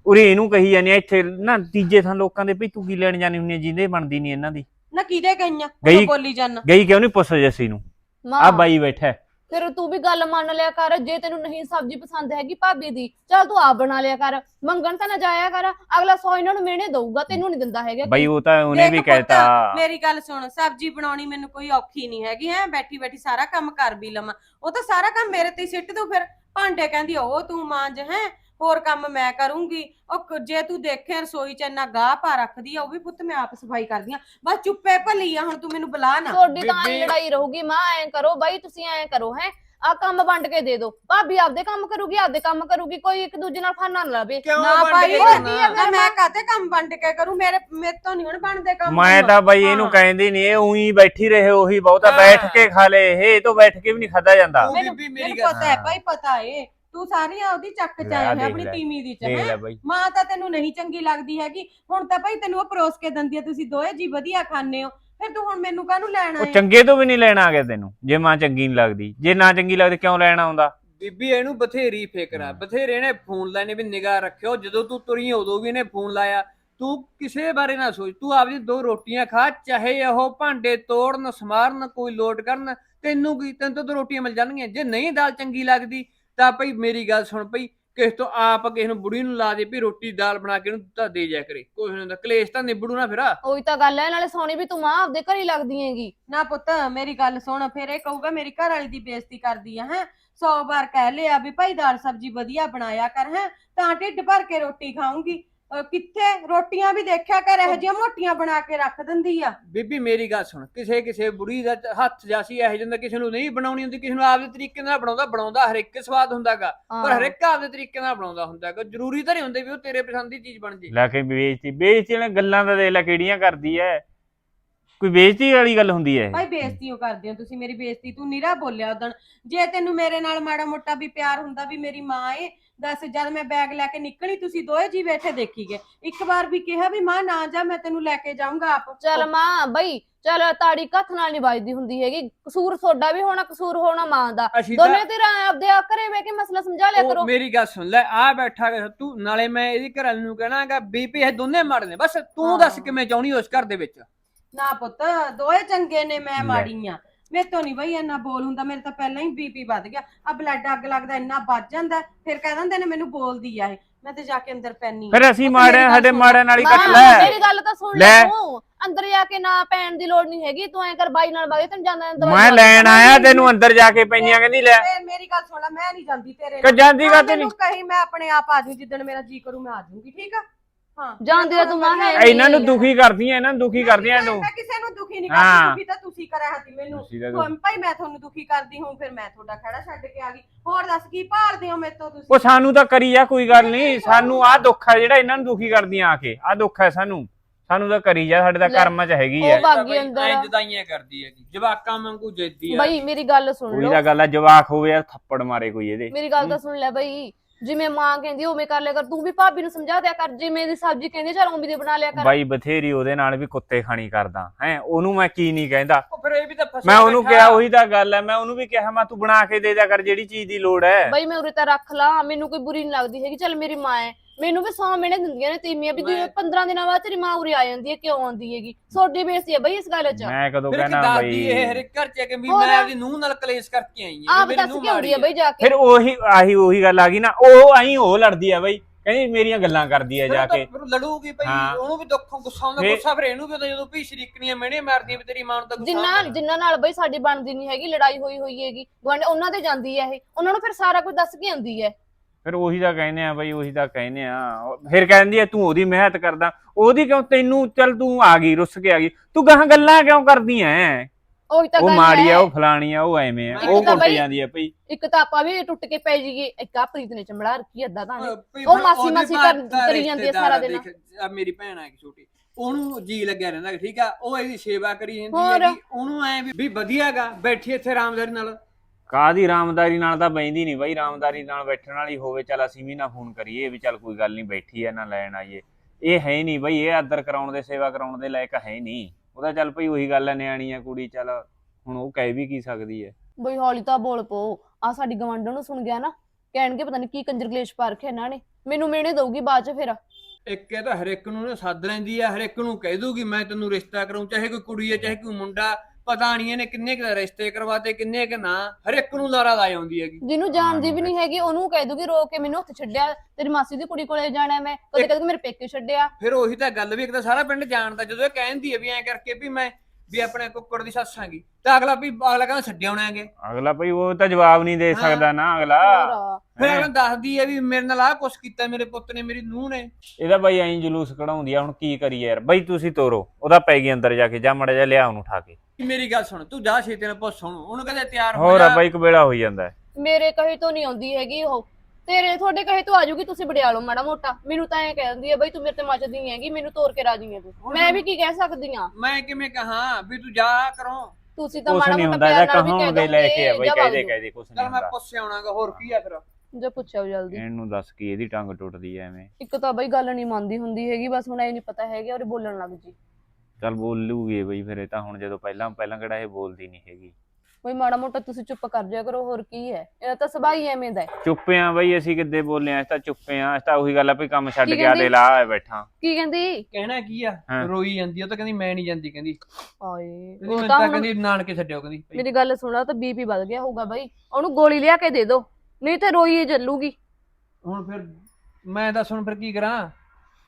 ਉਰੇ ਇਹਨੂੰ ਕਹੀ ਜਾਂਦੀ ਆ ਇੱਥੇ ਨਾ ਤੀਜੇ ਥਾਂ ਲੋਕਾਂ ਦੇ ਭਈ ਤੂੰ ਕੀ ਲੈਣ ਜਾਣੀ ਹੁੰਨੀ ਆ ਜਿੰਦੇ ਬਣਦੀ ਨਹੀਂ ਇਹਨਾਂ ਦੀ। ਨਾ ਕਿਹਦੇ ਗਈਆਂ ਗਈ- ਉਹ ਬੋਲੀ ਜਾਨਾ ਗਈ ਕਿਉਂ ਨਹੀਂ ਪੁੱਛ ਜੱਸੀ ਨੂੰ? ਆ ਮਾਂ ਬਾਈ ਬੈਠਾ ਹੈ। ਫਿਰ ਤੂੰ ਵੀ ਗੱਲ ਮੰਨ ਲਿਆ ਕਰ ਜੇ ਤੈਨੂੰ ਨਹੀਂ ਸਬਜ਼ੀ ਪਸੰਦ ਹੈਗੀ ਭਾਬੀ ਦੀ ਚੱਲ ਤੂੰ ਆਪ ਬਣਾ ਲਿਆ ਕਰ। ਮੰਗਣ ਤਾਂ ਨਾ ਜਾਇਆ ਕਰ ਅਗਲਾ ਸੌ ਇਹਨਾਂ ਨੂੰ ਮਿਹਣੇ ਦਊਗਾ ਤੈਨੂੰ ਨਹੀਂ ਦਿੰਦਾ ਹੈਗਾ ਬਈ ਉਹ ਤਾਂ ਉਹਨੇ ਦੇਖ ਵੀ ਪੁੱਤ, ਕਹਿਤਾ। ਮੇਰੀ ਗੱਲ ਸੁਣ ਸਬਜ਼ੀ ਬਣਾਉਣੀ ਮੈਨੂੰ ਕੋਈ ਔਖੀ ਨਹੀਂ ਹੈਗੀ ਹੈ? ਬੈਠੀ ਬੈਠੀ ਸਾਰਾ ਕੰਮ ਕਰ ਵੀ ਲਵਾਂ। ਉਹ ਤਾਂ ਸਾਰਾ ਕੰਮ ਮੇਰੇ ਤੇ ਹੀ ਸਿੱਟ ਦੂ ਫਿਰ। ਭਾਂਡੇ ਕਹਿੰਦੀ ਉਹ ਤੂੰ ਮਾਂਜ ਹੈ? ਹੋਰ ਕੰਮ ਮੈਂ ਕਰੂੰਗੀ। ਉਹ ਕ- ਜੇ ਤੂੰ ਦੇਖੇ ਰਸੋਈ ਚ ਇੰਨਾ ਗਾਹ ਪਾ ਰੱਖਦੀ ਆ ਉਹ ਵੀ ਪੁੱਤ ਮੈਂ ਆਪ ਸਫ਼ਾਈ ਕਰਦੀ ਆ। ਬਸ ਚੁੱਪੇ ਭਲੀ ਆ ਹੁਣ ਤੂੰ ਮੈਨੂੰ ਬੁਲਾ ਨਾ। ਤੁਹਾਡੀ ਤਾਂ ਐਂ ਬੀਬੀ- ਲੜਾਈ ਰਹੂਗੀ ਮਾਂ ਐਂ ਕਰੋ ਬਾਈ ਤੁਸੀਂ ਐਂ ਕਰੋ ਹੈ। ਆ ਕੰਮ ਵੰਡ ਕੇ ਦੇ ਦਿਓ ਭਾਬੀ ਆਪਦੇ ਕੰਮ ਕਰੂਗੀ ਆਪਦੇ ਕੰਮ ਕਰੂਗੀ ਕੋਈ ਇੱਕ ਦੂਜੇ ਨਾਲ ਖਾਨਾ ਨਾ ਲਵੇ। ਕਿਉਂ ਨਾ ਵੰਡ ਭਾਈ ਕੇ ਕਰਨਾ? ਮੈਂ ਕਾਤੇ ਕੰਮ ਵੰਡ ਕੇ ਕਰੂੰ? ਮੇਰੇ ਮੇਰੇ ਤੋਂ ਨਹੀਂ ਹੁਣ ਬਣਦੇ ਕੰਮ। ਮੈਂ ਤਾਂ ਬਈ ਇਹਨੂੰ ਹਾਂ। ਕਹਿੰਦੀ ਨਹੀਂ ਇਹ ਉਹੀ ਬੈਠੀ ਰਹੇ ਉਹੀ ਬਹੁਤਾ ਹਾਂ। ਬੈਠ ਕੇ ਖਾ ਲੇ। ਇਹ ਤੋਂ ਬੈਠ ਕੇ ਵੀ ਨਹੀਂ ਖਾਦਾ ਜਾਂਦਾ। ਉਹ ਮੈਨੂੰ ਬੀਬੀ ਮੇਰੀ ਮੈਨੂੰ ਗੱਲ ਪਤਾ ਹੈ ਭਾਈ ਪਤਾ ਏ ਤੂੰ ਸਾਰੀਆਂ ਉਹਦੀ ਚੱਕ ਲੈ, ਚਾਇਆ ਹੈ ਦੇਖ ਆਪਣੀ ਲੈ। ਤੀਮੀ ਦੀ ਚ ਦੇਖ ਹੈਂ? ਬਈ। ਮਾਂ ਤਾਂ ਤੈਨੂੰ ਨਹੀਂ ਚੰਗੀ ਲੱਗਦੀ ਹੈਗੀ। ਹੁਣ ਤਾਂ ਭਾਈ ਤੈਨੂੰ ਉਹ ਪਰੋਸ ਕੇ ਦਿੰਦੀ ਆ ਤੁਸੀਂ ਦੋਏ ਜੀ ਵਧੀਆ ਖਾਣੇ ਹੋ। ਫਿਰ ਤੂੰ ਹੁਣ ਮੈਨੂੰ ਕਾਹਨੂੰ ਲੈਣਾ ਉਹ ਏ ਚੰਗੇ ਤੋਂ ਵੀ ਨਹੀਂ ਲੈਣ ਆ ਗਿਆ ਤੈਨੂੰ ਜੇ ਮਾਂ ਚੰਗੀ ਨਹੀਂ ਲੱਗਦੀ। ਜੇ ਨਾ ਚੰਗੀ ਲੱਗਦੀ ਕਿਉਂ ਲੈਣ ਆਉਂਦਾ? ਬੀਬੀ ਇਹਨੂੰ ਬਥੇਰੀ ਫਿਕਰ ਆ। ਬਥੇਰੇ ਨੇ ਫੋਨ ਲਾਣੇ ਵੀ ਨਿਗਾਹ ਰੱਖਿਓ। ਜਦੋਂ ਤੂੰ ਤੁਰੀ ਉਦੋਂ ਵੀ ਇਹਨੇ ਫੋਨ ਲਾਇਆ। ਤੂੰ ਕਿਸੇ ਬਾਰੇ ਨਾ ਸੋਚ। ਤੂੰ ਆਪਦੀ ਦੋ ਰੋਟੀਆਂ ਖਾ ਚਾਹੇ ਉਹ ਭਾਂਡੇ ਤੋੜਨ ਸਮਾਰਨ ਕੋਈ ਲੋਟ ਕਰਨ। ਤੈਨੂੰ ਕੀ ਤੈਨੂੰ ਤਾਂ ਦੋ ਰੋਟੀਆਂ ਮਿਲ ਜਾਣਗੀਆਂ। ਜੇ ਨਹੀਂ ਦਾਲ ਚੰਗੀ ਲੱਗਦੀ ਤਾਂ ਭਈ ਮੇਰੀ ਗੱਲ ਸੁਣ ਭਈ ਕਿਸੇ ਤੋਂ ਆਪ ਕਿਸੇ ਨੂੰ ਬੁੜੀ ਨੂੰ ਲਾ ਦੇ ਵੀ ਰੋਟੀ ਦਾਲ ਬਣਾ ਕੇ ਇਹਨੂੰ ਤਾਂ ਦੇ ਜਾ ਕਰੇ। ਕੋਈ ਨਹੀਂ ਹੁੰਦਾ ਕਲੇਸ਼ ਤਾਂ ਨਿਬੜੂ ਨਾ ਫਿਰ। ਉਹੀ ਤਾਂ ਗੱਲ ਹੈ ਨਾਲੇ ਸੋਣੀ ਵੀ ਤੂੰ ਮਾਂ ਆਪਦੇ ਘਰ ਹੀ ਲੱਗਦੀ ਹੈਗੀ। ਨਾ ਪੁੱਤ ਮੇਰੀ ਗੱਲ ਸੁਣ ਫਿਰ ਇਹ ਕਹੂਗਾ ਮੇਰੀ ਘਰ ਵਾਲੀ ਦੀ ਬੇਇੱਜ਼ਤੀ ਕਰਦੀ ਆ ਹੈ। 100 ਵਾਰ ਕਹਿ ਲਿਆ ਵੀ ਭਾਈ ਦਾਲ ਸਬਜੀ ਵਧੀਆ ਬਣਾਇਆ ਕਰ ਹੈ। ਤਾਂ ਢਿੱਡ ਭਰ ਕੇ ਰੋਟੀ ਖਾਊਂਗੀ। ਅਹ ਕਿੱਥੇ? ਰੋਟੀਆਂ ਵੀ ਦੇਖਿਆ ਕਰ ਇਹੋ ਜਿਹੀਆਂ ਮੋਟੀਆਂ ਬਣਾ ਕੇ ਰੱਖ ਦਿੰਦੀ ਆ। ਬੀਬੀ ਮੇਰੀ ਗੱਲ ਸੁਣ। ਕਿਸੇ ਕਿਸੇ ਬੁੜੀ ਦਾ ਹੱਥ ਜਾਸੀ ਇਹੋ ਜਿਹਾ ਹੁੰਦਾ ਕਿਸੇ ਨੂੰ ਨਹੀਂ ਬਣਾਉਣੀ ਹੁੰਦੀ ਕਿਸੇ ਨੂੰ ਆਪਦੇ ਤਰੀਕੇ ਨਾਲ ਬਣਾਉਂਦਾ ਬਣਾਉਂਦਾ ਹਰ ਇੱਕ ਸਵਾਦ ਹੁੰਦਾਗਾ ਪਰ ਹਰ ਇੱਕ ਆਪਦੇ ਤਰੀਕੇ ਨਾਲ ਬਣਾਉਂਦਾ ਹੁੰਦਾਗਾ ਜ਼ਰੂਰੀ ਤਾਂ ਨਹੀਂ ਹੁੰਦਾ ਵੀ ਉਹ ਤੇਰੇ ਪਸੰਦ ਦੀ ਚੀਜ਼ ਬਣ ਜੇ। ਲੈ ਕੇ ਬੇਇੱਜ਼ਤੀ ਬੇਇੱਜ਼ਤੀ ਵਾਲੀਆਂ ਗੱਲਾਂ ਦਾ ਦੇਖ ਲੈ ਕਿਹੜੀਆਂ ਕਰਦੀ ਐ। ਕੋਈ ਬੇਇੱਜ਼ਤੀ ਵਾਲੀ ਗੱਲ ਹੁੰਦੀ ਐ ਭਾਈ ਬੇਇੱਜ਼ਤੀ ਉਹ ਕਰਦੇ ਹੋ ਤੁਸੀਂ ਮੇਰੀ ਬੇਇੱਜ਼ਤੀ ਤੂੰ ਨਿਰਾ ਬੋਲਿਆ ਉਦਣ ਜੇ ਤੈਨੂੰ ਮੇਰੇ ਨਾਲ ਮਾੜਾ ਮੋਟਾ ਵੀ ਪਿਆਰ ਹੁੰਦਾ ਵੀ ਮੇਰੀ ਮਾਂ ਏ ਦੱਸ ਜਦ ਮੈਂ ਬੈਗ ਲੈ ਕੇ ਨਿਕਲੀ ਤੁਸੀਂ ਦੋਏ ਜੀ ਬੈਠੇ ਦੇਖੀ ਗਏ ਇੱਕ ਵਾਰ ਵੀ ਕਿਹਾ ਵੀ ਮਾਂ ਨਾ ਜਾ ਮੈਂ ਤੈਨੂੰ ਲੈ ਕੇ ਜਾਊਂਗਾ ਆਪ। ਚੱਲ ਮਾਂ ਬਈ ਚੱਲ ਤਾੜੀ ਕੱਥ ਨਾਲ ਨਹੀਂ ਵੱਜਦੀ ਹੁੰਦੀ ਹੈਗੀ। ਕਸੂਰ ਤੁਹਾਡਾ ਵੀ ਹੋਣਾ ਕਸੂਰ ਹੋਣਾ ਮਾਂ ਦਾ। ਅਸੀਂ ਤਾਂ ਦੋਨੇ ਤੇਰਾ ਆਪਦੇ ਆ ਘਰੇ ਵੇ ਕੇ ਮਸਲਾ ਸਮਝਾ ਲਿਆ ਉਹ ਕਰੋ। ਮੇਰੀ ਗੱਲ ਸੁਣ ਲੈ ਆ ਬੈਠਾ ਗਾ ਤੂੰ ਨਾਲੇ ਮੈਂ ਇਹਦੀ ਘਰ ਵਾਲੀ ਨੂੰ ਕਹਿਣਾਗਾ ਬੀਪੀ ਇਹ ਦੋਨੇ ਮਾੜੇ ਨੇ ਬਸ ਤੂੰ ਦੱਸ ਹਾਂ। ਕਿਵੇਂ ਚਾਹੁੰਦੀ ਉਸ ਘਰ ਦੇ ਵਿੱਚ? ਨਾ ਪੁੱਤ ਦੋਏ ਚੰਗੇ ਨੇ ਮੈਂ ਲੈ। ਮਾੜੀ ਆ। ਮੇਰੇ ਤੋਂ ਨਹੀਂ ਬਈ ਇੰਨਾ ਬੋਲ ਹੁੰਦਾ ਮੇਰੇ ਤਾਂ ਪਹਿਲਾਂ ਹੀ ਬੀਪੀ ਵੱਧ ਗਿਆ। ਆ ਬਲੱਡ ਅੱਗ ਲੱਗਦਾ ਇੰਨਾ ਵੱਧ ਜਾਂਦਾ ਫਿਰ ਕਹਿ ਦਿੰਦੇ ਨੇ ਮੈਨੂੰ ਬੋਲਦੀ ਆ ਇਹ। ਮੈਂ ਤੇ ਜਾ ਕੇ ਅੰਦਰ ਪੈਣੀ ਫਿਰ ਅਸੀਂ ਉਹ ਤਾਂ ਮਾੜੇ ਮੇਰੀ ਗੱਲ ਸਾਡੇ ਸੁਣ। ਮਾੜੇ ਨਾਲ ਹੀ ਕੱਟ ਲੈ। ਮੇਰੀ ਗੱਲ ਤਾਂ ਸੁਣ ਲੈ। ਤੂੰ। ਅੰਦਰ ਜਾ ਕੇ ਨਾ ਪੈਣ ਦੀ ਲੋੜ ਨਹੀਂ ਹੈਗੀ ਤੂੰ ਐ ਕਰ ਬਾਈ ਨਾਲ ਬਾਈ ਤੈਨੂੰ ਜਾਂਦਾ ਦਵਾਈ ਮੈਂ ਲੈਣ। ਆਇਆ ਤੈਨੂੰ ਅੰਦਰ ਜਾ ਕੇ ਪੈਣੀਆਂ ਕਹਿੰਦੀ ਲੈ। ਫੇਰ ਮੇਰੀ ਗੱਲ ਸੁਣ ਲੈ ਮੈਂ ਨਹੀਂ ਜਾਂਦੀ ਤੇਰੇ ਕਿ ਜਾਂਦੀ ਨਹੀਂ ਮੈਨੂੰ ਕਹੀ ਮੈਂ ਆਪਣੇ ਆਪ ਆ ਜੂ ਜਿੱਦਣ ਮੇਰਾ ਜੀ ਕਰੂ ਮੈਂ ਆ ਜਾਊਂਗੀ ਠੀਕ ਆ? ਹਾਂ। ਜਾਂਦੀ ਆ ਤੂੰ ਮਾਂ ਹੈ ਇਹਨਾਂ ਨੂੰ ਦੁਖੀ ਕਰਦੀਆਂ ਇਹਨਾਂ ਨੂੰ ਦੁਖੀ ਕਰਦੀਆਂ ਤੂੰ। ਮੈਂ ਕਿਸੇ ਨੂੰ ਦੁਖੀ ਨਹੀਂ ਹਾਂ। ਕਰਦੀ ਦੁਖੀ ਤਾਂ ਤੁਸੀਂ ਕਰਿਆ ਹਤੀ ਮੈਨੂੰ। ਤੁਸੀਂ ਤਾਂ ਹੁਣ ਭਾਈ ਮੈਂ ਤੁਹਾਨੂੰ ਦੁਖੀ ਕਰਦੀ ਹੂੰ ਫਿਰ ਮੈਂ ਤੁਹਾਡਾ ਖੜਾ ਛੱਡ ਕੇ ਆ ਗਈ। ਹੋਰ ਦੱਸ ਕੀ ਭਾਲਦੇ ਹੋ ਮੇਰੇ ਤੋਂ ਤੁਸੀਂ? ਉਹ ਸਾਨੂੰ ਤਾਂ ਕਰੀ ਆ ਕੋਈ ਗੱਲ ਨਹੀਂ ਸਾਨੂੰ ਆ ਦੁੱਖ ਆ ਜਿਹੜਾ ਇਹਨਾਂ ਨੂੰ ਦੁਖੀ ਕਰਦੀਆਂ ਆ ਕੇ। ਆ ਦੁੱਖ ਹੈ ਸਾਨੂੰ। ਸਾਨੂੰ ਤਾਂ ਕਰੀ ਜਾ ਸਾਡੇ ਤਾਂ ਲੈ, ਕਰਮਾਂ 'ਚ ਹੈਗੀ ਉਹ ਹੈ ਬਾਗੀ ਅੰਦਰ ਐਂ ਜਦਾਈਆਂ ਕਰਦੀ ਹੈਗੀ ਜਵਾਕਾਂ ਵਾਂਗੂ ਜਿੱਦੀ ਆ। ਬਾਈ ਮੇਰੀ ਗੱਲ ਸੁਣ ਉਹੀ ਲਓ। ਤਾਂ ਗੱਲ ਆ ਜਵਾਕ ਹੋਵੇ ਯਾਰ ਥੱਪੜ ਮਾਰੇ ਕੋਈ ਇਹਦੇ। ਮੇਰੀ ਗੱਲ ਤਾਂ ਸੁਣ ਲੈ ਬਈ। ਜਿਵੇਂ ਮਾਂ ਕਹਿੰਦੀ ਉਵੇਂ ਕਰ ਲਿਆ ਕਰ ਤੂੰ ਵੀ ਭਾਬੀ ਨੂੰ ਸਮਝਾ ਦਿਆ ਕਰ ਜਿਵੇਂ ਦੀ ਸਬਜ਼ੀ ਕਹਿੰਦੀ ਚਲ ਉਵੇਂ ਦੀ ਬਣਾ ਲਿਆ ਕਰ। ਬਾਈ ਬਥੇਰੀ ਉਹਦੇ ਨਾਲ ਵੀ ਕੁੱਤੇ ਖਾਣੀ ਕਰਦਾ ਹੈ ਉਹਨੂੰ ਮੈਂ ਕੀ ਨਹੀਂ ਕਹਿੰਦਾ। ਉਹ ਫਿਰ ਇਹ ਵੀ ਤਾਂ ਫਸਿਆ ਮੈਂ ਉਹਨੂੰ। ਕਿਹਾ ਉਹੀ ਤਾਂ ਗੱਲ ਹੈ ਮੈਂ ਉਹਨੂੰ ਵੀ ਕਿਹਾ ਮੈਂ ਤੂੰ ਬਣਾ ਕੇ ਦੇ ਦਿਆ ਕਰ ਜਿਹੜੀ ਚੀਜ਼ ਦੀ ਲੋੜ ਹੈ। ਬਈ ਮੈਂ ਉਰੇ ਤਾਂ ਰੱਖ ਲਾ ਮੈਨੂੰ ਕੋਈ ਬੁਰੀ ਨਹੀਂ ਲੱਗਦੀ ਹੈਗੀ ਚਲ ਮੇਰੀ ਮਾਂ ਹੈ। ਮੈਨੂੰ ਵੀ 100 ਮਹੀਨੇ ਦਿੰਦੀਆਂ ਨੇ ਤੀਮੀਆਂ ਵੀ ਮੈਂ- 15 ਦਿਨਾਂ ਬਾਅਦ ਤੇਰੀ ਮਾਂ ਉਰੇ ਆ ਜਾਂਦੀ ਹੈ ਕਿਉਂ ਆਉਂਦੀ ਹੈਗੀ? ਸੋਡੀ ਬੇਇੱਜ਼ਤੀ ਹੈ ਬਈ ਇਸ ਗੱਲ 'ਚ। ਮੈਂ ਕਦੋਂ ਫਿਰ ਕਹਿਣਾ ਦਾਦੀ ਬਈ ਇਹ ਹਰ ਇੱਕ ਘਰ ਚ ਆ ਕੇ ਵੀ ਹੋਰ। ਮੈਂ ਆਪਦੀ ਨੂੰਹ ਨਾਲ ਕਲੇਸ਼ ਕਰਕੇ ਆਈ ਹਾਂ ਆਪ ਦੱਸ ਕੇ ਆਉਂਦੀ ਹੈ ਬਈ ਜਾ ਕੇ। ਫਿਰ ਉਹੀ ਆਹੀ ਉਹੀ ਗੱਲ ਆ ਗਈ ਨਾ ਉਹ ਆਈ ਉਹ ਲੜਦੀ ਆ ਬਈ ਕਹਿੰਦੀ ਮੇਰੀਆਂ ਗੱਲਾਂ ਕਰਦੀ ਆ ਜਾ ਕੇ। ਫਿਰ ਲੜੂਗੀ ਭਈ। ਉਹਨੂੰ ਵੀ ਦੁੱਖ ਗੁੱਸਾ ਆਉਂਦਾ ਗੁੱਸਾ ਫਿਰ ਇਹਨੂੰ ਵੀ ਹੁੰਦਾ ਜਦੋਂ ਭਈ ਸ਼ਰੀਕਣੀਆਂ ਮਿਹਣੇ ਮਾਰਦੀਆਂ ਵੀ ਤੇਰੀ ਮਾਂ ਨੂੰ ਤਾਂ ਗੁੱਸਾ ਜਿੰਨਾ ਆਉਂਦਾ। ਜਿੰਨਾ ਨਾਲ ਬਈ ਸਾਡੀ ਬਣਦੀ ਨਹੀਂ ਹੈਗੀ ਲੜਾਈ ਹੋਈ ਹੋਈ ਹੈਗੀ ਗੁਆਂਢ ਉਹਨਾਂ ਤੇ ਜਾਂਦੀ ਹੈ ਇਹ। ਉਹਨਾਂ ਨੂੰ ਫਿਰ ਸਾਰਾ ਕੁਝ ਦੱਸ ਕੇ ਆਉਂਦੀ ਹੈ ਫਿਰ ਉਹੀ ਤਾਂ ਕਹਿੰਦੇ ਆ ਬਈ ਉਹੀ ਤਾਂ ਕਹਿੰਦੇ ਆ। ਫਿਰ ਕਹਿੰਦੀ ਆ ਤੂੰ ਉਹਦੀ ਮਿਹਨਤ ਕਰਦਾ। ਉਹਦੀ ਕਿਉਂ ਤੈਨੂੰ ਚੱਲ ਤੂੰ ਆ ਗਈ ਰੁੱਸ ਕੇ ਆ ਗਈ। ਤੂੰ ਗਾਹਾਂ ਗੱਲਾਂ ਕਿਉਂ ਕਰਦੀ ਐ? ਉਹੀ ਤਾਂ ਉਹ ਗੱਲ ਮਾੜੀ ਹੈ। ਆ ਉਹ ਫਲਾਣੀ ਆ ਉਹ ਐਵੇਂ ਆ। ਇੱਕ ਉਹ ਤਾਂ ਕੁੱਟ ਬਈ- ਜਾਂਦੀ ਆ ਭਈ। ਇੱਕ ਤਾਂ ਆਪਾਂ ਵੀ ਟੁੱਟ ਕੇ ਪੈ ਜੀਏ ਇੱਕ ਆ ਪ੍ਰੀਤ ਨੇ ਚਮੜਾ ਰੱਖੀ ਅੱਦਾ ਤਾਂ। ਭਈ ਉਹ ਮਾਸੀ- ਉਹਦੀ ਮਾਸੀ ਮਾਂ ਕਰ- ਦਾ ਕਰੀ ਜਾਂਦੀ ਆ ਸਾਰਾ ਦਿਨ। ਦੇਖ, ਆ ਮੇਰੀ ਭੈਣ ਆ ਇੱਕ ਛੋਟੀ। ਉਹਨੂੰ ਜੀ ਲੱਗਿਆ ਰਹਿੰਦਾ ਠੀਕ ਆ? ਉਹ ਇਹਦੀ ਸੇਵਾ ਕਰੀ ਜਾਂਦੀ ਹੋਰ। ਹੈਗੀ। ਉਹਨੂੰ ਐ ਵੀ ਵਧੀਆਗਾ ਬੈਠੀ ਇੱਥੇ ਆਰਾਮਦਾਰੀ ਨਾਲ। ਕਾਦੀ ਰਾਮਦਾਰੀ ਨਾਲ ਤਾਂ ਬੈਂਦੀ ਨਹੀਂ ਬਈ ਰਾਮਦਾਰੀ ਨਾਲ ਬੈਠਣ ਵਾਲੀ ਹੋਵੇ ਚੱਲ ਅਸੀਂ ਵੀ ਨਾ ਫੋਨ ਕਰੀਏ ਵੀ ਚੱਲ ਕੋਈ ਗੱਲ ਨਹੀਂ ਬੈਠੀ ਐ ਨਾ ਲੈਣ ਆਈਏ। ਇਹ ਹੈ ਨਹੀਂ ਬਈ ਇਹ ਆਦਰ ਕਰਾਉਣ ਦੇ ਸੇਵਾ ਕਰਾਉਣ ਦੇ ਲਾਇਕ ਹੈ ਨਹੀਂ। ਉਹਦਾ ਚੱਲ ਭਈ ਉਹੀ ਗੱਲ ਐ ਨਿਆਣੀ ਆ ਕੁੜੀ ਚੱਲ ਹੁਣ ਉਹ ਕਹਿ ਵੀ ਕੀ ਸਕਦੀ ਐ ਬਈ ਹੌਲੀ ਤਾਂ ਬੋਲ ਪੋ ਆ ਸਾਡੀ ਗਵੰਡਣ ਨੂੰ ਸੁਣ ਗਿਆ ਨਾ ਕਹਿਣਗੇ ਪਤਾ ਨਹੀਂ ਕੀ ਕੰਜਰ ਕਲੇਸ਼ ਪਾ ਰੱਖਿਆ ਇਹਨਾਂ ਨੇ। ਮੈਨੂੰ ਮਿਹਣੇ ਦਊਗੀ ਬਾਅਦ ਚ ਫਿਰ। ਇੱਕ ਇਹ ਤਾਂ ਹਰ ਇੱਕ ਨੂੰ ਨਾ ਸੱਦ ਲੈਂਦੀ ਆ ਹਰ ਇੱਕ ਨੂੰ ਕਹਿ ਦੂਗੀ ਮੈਂ ਤੈਨੂੰ ਰਿਸ਼ਤਾ ਕਰਾਉਂ ਚਾਹੇ ਕੋਈ ਕੁੜੀ ਹੈ ਚਾਹੇ ਕੋਈ ਮੁੰਡਾ ਪਤਾ ਨਹੀਂ ਇਹਨੇ ਕਿੰਨੇ ਕੁ ਰਿਸ਼ਤੇ ਕਰਵਾਤੇ ਕਿੰਨੇ ਕੁ ਨਾ ਹਰ ਇੱਕ ਨੂੰ ਲਾਰਾ ਲਾ ਆਉਂਦੀ ਹੈਗੀ। ਜਿਹਨੂੰ ਜਾਣਦੀ ਵੀ ਨਹੀਂ ਹੈਗੀ ਉਹਨੂੰ ਕਹਿ ਦੂਗੀ ਰੋ ਕੇ ਮੈਨੂੰ ਉੱਥੇ ਛੱਡਿਆ ਤੇਰੀ ਮਾਸੀ ਦੀ ਕੁੜੀ ਕੋਲੇ ਜਾਣਾ ਮੈਂ ਕਦੇ ਕਦੇ ਮੇਰੇ ਪੇਕੇ ਛੱਡਿਆ। ਫਿਰ ਉਹੀ ਤਾਂ ਗੱਲ ਵੀ ਇੱਕ ਤਾਂ ਸਾਰਾ ਪਿੰਡ ਜਾਣਦਾ ਜਦੋਂ ਇਹ ਕਹਿੰਦੀ ਹੈ ਵੀ ਐਂ ਕਰਕੇ ਵੀ ਮੈਂ ਵੀ ਆਪਣੇ ਕੁੱਕੜ ਦੀ ਸੱਸ ਆਂਗੀ ਤਾਂ ਅਗਲਾ ਵੀ ਅਗਲਾ ਕਹਿੰਦਾ ਛੱਡਿਆ ਹੋਣਾ ਹੈਗੇ ਅਗਲਾ ਭਈ ਉਹ ਤਾਂ ਜਵਾਬ ਨਹੀਂ ਦੇ। ਸਕਦਾ ਨਾ ਅਗਲਾ। ਫਿਰ। ਅਗਲਾ ਦੱਸਦੀ ਹੈ ਵੀ ਮੇਰੇ ਨਾਲ ਆਹ ਕੁਛ ਕੀਤਾ ਮੇਰੇ ਪੁੱਤ ਨੇ ਮੇਰੀ ਨੂੰਹ ਨੇ ਇਹਦਾ ਬਾਈ ਐਂ ਜਲੂਸ ਕਢਾਉਂਦੀ ਆ ਹੁਣ ਕੀ ਕਰੀਏ ਯਾਰ ਬਈ ਤੁਸੀਂ ਤੋਰੋ ਉਹਦਾ ਪੈ ਗਈ ਅੰਦਰ ਜਾ ਕੇ ਜਾ ਮੜਾ ਜਾ ਲਿਆ ਉਹਨੂੰ ਉਠਾ ਕੇ ਮੇਰੀ ਗੱਲ ਸੁਣ ਤੂੰ ਜਾ ਛੇਤੀ ਨਾਲ ਪੁੱਛ ਸੁਣ ਉਹਨੂੰ ਕਹਿੰਦੇ ਤਿਆਰ ਹੋ ਹੋਰ ਆ ਜਾ ਬਾਈ ਕਬੇੜਾ ਹੋਈ ਜਾਂਦਾ ਹੈ। ਮੇਰੇ ਕਹੇ ਤੋਂ ਨਹੀਂ ਆਉਂਦੀ ਹੈਗੀ ਉਹ ਤੇਰੇ ਤੁਹਾਡੇ ਕਹੇ ਤੋਂ ਆਜੂਗੀ ਤੁਸੀਂ ਵਡਿਆ ਲਓ ਮਾੜਾ ਮੋਟਾ। ਮੈਨੂੰ ਤਾਂ ਐਂ ਕਹਿੰਦੀ ਹੈ ਬਈ ਤੂੰ ਮੇਰੇ ਤੇ ਮੱਚਦੀ ਨਹੀਂ ਹੈਗੀ ਮੈਨੂੰ ਤੋਰ ਕੇ ਰਾਜੀ ਹੈ ਤੂੰ। ਮੈਂ ਵੀ ਕੀ ਕਹਿ ਸਕਦੀ ਆ? ਮੈਂ ਕਿਵੇਂ ਕਹਾਂ ਵੀ ਤੂੰ ਜਾ ਕਰੋ। ਤੁਸੀਂ ਤਾਂ ਕੁਛ ਮਾੜਾ ਨਹੀਂ ਮੋਟਾ ਹੁੰਦਾ ਇਹਦਾ ਪਿਆਰ ਨਾਲ ਵੀ ਕਹਾਂ ਕਹਿ ਦੇ ਲੈ ਕੇ ਆ ਬਈ ਕਹਦੇ ਕਹਦੇ ਕੁਛ ਨਹੀਂ ਚਲ ਮੈਂ ਹੁੰਦਾ। ਪੁੱਛ ਆਉਣਾਗਾ ਹੋਰ ਕੀ ਆ ਫਿਰ? ਜੇ ਪੁੱਛਿਓ ਜਲਦੀ। ਇਹਨੂੰ ਦੱਸ ਕੀ ਇਹਦੀ ਟੰਗ ਟੁੱਟਦੀ ਐ ਐਵੇਂ। ਇੱਕ ਤਾਂ ਬਈ ਗੱਲ ਨਹੀਂ ਮੰਨਦੀ ਹੁੰਦੀ ਹੈਗੀ ਬਸ ਹੁਣ ਇਹ ਨਹੀਂ ਪਤਾ ਹੈਗਾ ਔਰ ਬੋਲਣ ਲੱਗ ਜੀ। ਚੱਲ ਬੋਲੂਗੀ ਬਈ ਫਿਰ ਇਹ ਤਾਂ ਹੁਣ ਜਦੋਂ ਪਹਿਲਾਂ ਪਹਿਲਾਂ ਕਿਹੜਾ ਇਹ ਬੋਲਦੀ ਨਹੀਂ ਹੈਗੀ। ਬਈ ਮਾੜਾ ਮੋਟਾ ਤੁਸੀਂ ਚੁੱਪ ਕਰ ਜਾਇਆ ਕਰੋ ਹੋਰ ਕੀ ਹੈ? ਇਹ ਤਾਂ ਸਬਾਈ ਐਵੇਂ ਦਾ ਹੈ। ਚੁੱਪੇ ਆ ਬਈ ਅਸੀਂ ਕਿੱਦੇ ਬੋਲੇ ਆ? ਅਸੀਂ ਤਾਂ ਚੁੱਪੇ ਆ। ਅਸੀਂ ਤਾਂ ਉਹੀ ਗੱਲ ਆ ਵੀ ਕੰਮ ਛੱਡ ਕੀ ਕਹਿੰਦੀ? ਲਾ ਆਏ ਬੈਠਾ। ਕੀ ਕਹਿੰਦੀ? ਕਹਿਣਾ ਕੀ ਆ? ਹਾਂ। ਰੋਈ ਜਾਂਦੀ ਆ, ਉਹ ਤਾਂ ਕਹਿੰਦੀ ਮੈਂ ਨਹੀਂ ਜਾਂਦੀ ਕਹਿੰਦੀ। ਹਾਏ ਕਹਿੰਦੀ ਉਹ ਤਾਂ ਤਾਂ ਹੁਣ ਕਹਿੰਦੀ ਨਾਨਕੇ ਛੱਡਿਓ ਕਹਿੰਦੀ। ਮੇਰੀ ਗੱਲ ਸੁਣਾ ਤਾਂ ਬੀਪੀ ਵੱਧ ਗਿਆ ਹੋਊਗਾ ਬਈ। ਉਹਨੂੰ ਗੋਲੀ ਲਿਆ ਕੇ ਦੇ ਦਿਓ ਨਹੀਂ ਤੇ ਰੋਈ ਹੀ ਚੱਲੂਗੀ। ਹੁਣ ਫਿਰ ਮੈਂ ਦੱਸ ਹੁਣ ਫਿਰ ਕੀ ਕਰਾਂ?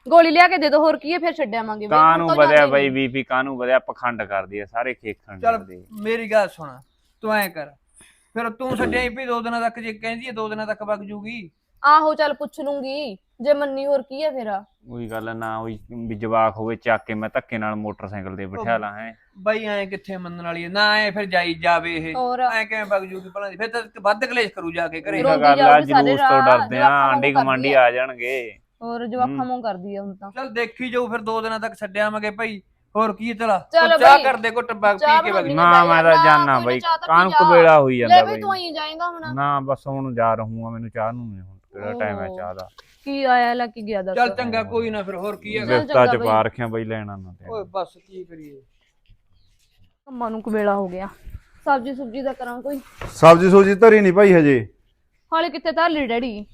ਗੋਲੀ ਲਿਆ ਕੇ ਦੇ ਦਿਓ ਹੋਰ ਕੀ ਹੈ ਫਿਰ ਛੱਡਿਆਵਾਂਗੇ ਕਾਨੂੰ ਵਧਿਆ ਬਈ। ਬੀਪੀ ਕਾਨੂੰ ਵਧਿਆ? ਪਖੰਡ ਕਰਦੀ ਆ ਸਾਰੇ ਖੇਖਣ ਚੱਲ ਕਰਦੇ ਮੇਰੀ ਗੱਲ ਸੁਣ। ਤੂੰ ਐ ਕਰ। ਫਿਰ ਤੂੰ ਛੱਡਿਆ ਹੀ ਵੀ ਦੋ ਦਿਨਾਂ ਤੱਕ ਜੇ ਕਹਿੰਦੀ ਹੈ ਦੋ ਦਿਨਾਂ ਤੱਕ ਵਗ ਜੂਗੀ। ਆਹੋ ਚੱਲ ਪੁੱਛ ਲੂੰਗੀ। ਜੇ ਮੰਨੀ ਹੋਰ ਕੀ ਹੈ ਫਿਰ? ਉਹੀ ਗੱਲ ਆ, ਨਾ ਉਹੀ ਵੀ ਜਵਾਕ ਹੋਵੇ ਚੱਕ ਕੇ ਮੈਂ ਧੱਕੇ ਨਾਲ ਮੋਟਰਸਾਈਕਲ ਤੇ ਬਿਠਾ ਲਾਂ ਹੈ। ਬਾਈ ਐ ਕਿੱਥੇ ਮੰਨਣ ਵਾਲੀ ਹੈ ਨਾ ਐ ਫਿਰ ਜਾਈ ਜਾਵੇ ਇਹ। ਹੋਰ? ਐ ਕਿਵੇਂ ਵਗ ਜੂਗੀ ਭਲਾ ਦੀ? ਫਿਰ ਤਾਂ ਵੱਧ ਕਲੇਸ਼ ਕਰੂ ਜਾ ਕੇ ਘਰੇ। ਇਹ ਤਾਂ ਰੋਂਦੀ ਗੱਲ ਆ ਜਾਊਗੀ ਸਾਰੇ ਜਲੂਸ ਤੋਂ ਰਾਹ, ਡਰਦੇ ਆ ਜਵਾਕਾਂ ਵਾਂਗੂ ਆਂਡੀ ਕਰਦੀ ਗਮੰਡੀ ਆ। ਜਾਣਗੇ। ਹੋਰ ਜਵਾਖਾਂ। ਮੂੰਹ ਕਰਦੀ ਆ ਹੁਣ ਤਾਂ। ਚੱਲ ਦੇਖੀ ਜਾਊ ਫਿਰ ਦੋ ਦਿਨਾਂ ਤੱਕ ਛੱਡਿਆਵਾਂਗੇ ਭਾਈ। ਹੋਰ ਕੀ ਚਲਾ ਚਲੋ ਚਾਹ ਬਈ। ਕਰਦੇ ਘੁੱਟ ਚਾਹ ਪੀ ਕੇ ਵਗ ਨਾ ਮੈਂ ਤਾਂ ਜਾਣਾ ਬਈ। ਪੀ ਜਾ। ਕਬੇੜਾ ਹੋਈ ਲੈ ਜਾਂਦਾ ਬਈ। ਬਈ ਤੂੰ ਆਈ ਜਾਏਗਾ ਹੁਣ। ਨਾ ਬਸ ਹੁਣ ਜਾ ਰਹੂੰਗਾ ਮੈਨੂੰ ਚਾਹ ਨੂੰ ਨਹੀਂ ਹੁਣ ਕਿਹੜਾ ਟਾਈਮ ਹੈ। ਚਾਹ ਦਾ। ਕੀ ਆਇਆ ਲੱਗ ਗਿਆ ਦੱਸ। ਚੱਲ ਚੰਗਾ ਕੋਈ ਨਾ ਫਿਰ ਹੋਰ ਕੀ ਹੈਗਾ? ਚੱਲ ਗਿਫਟਾਂ ਚ ਪਾ ਰੱਖਿਆ ਬਈ ਲੈਣਾ ਨਾ ਤੇ। ਓਏ ਬਸ ਕੀ ਕਰੀਏ? ਕੰਮਾਂ ਨੂੰ ਕਵੇਲਾ ਹੋ ਗਿਆ। ਸਬਜੀ ਸੁਬਜੀ ਦਾ ਕਰਾਂ ਕੋਈ? ਸਬਜ਼ੀ ਸੁਬਜ਼ੀ ਧਰੀ ਨਹੀਂ ਭਾਈ ਹਜੇ। ਹਾਲੇ ਕਿੱਥੇ ਧਰ ਲਈ ਡੈਡੀ?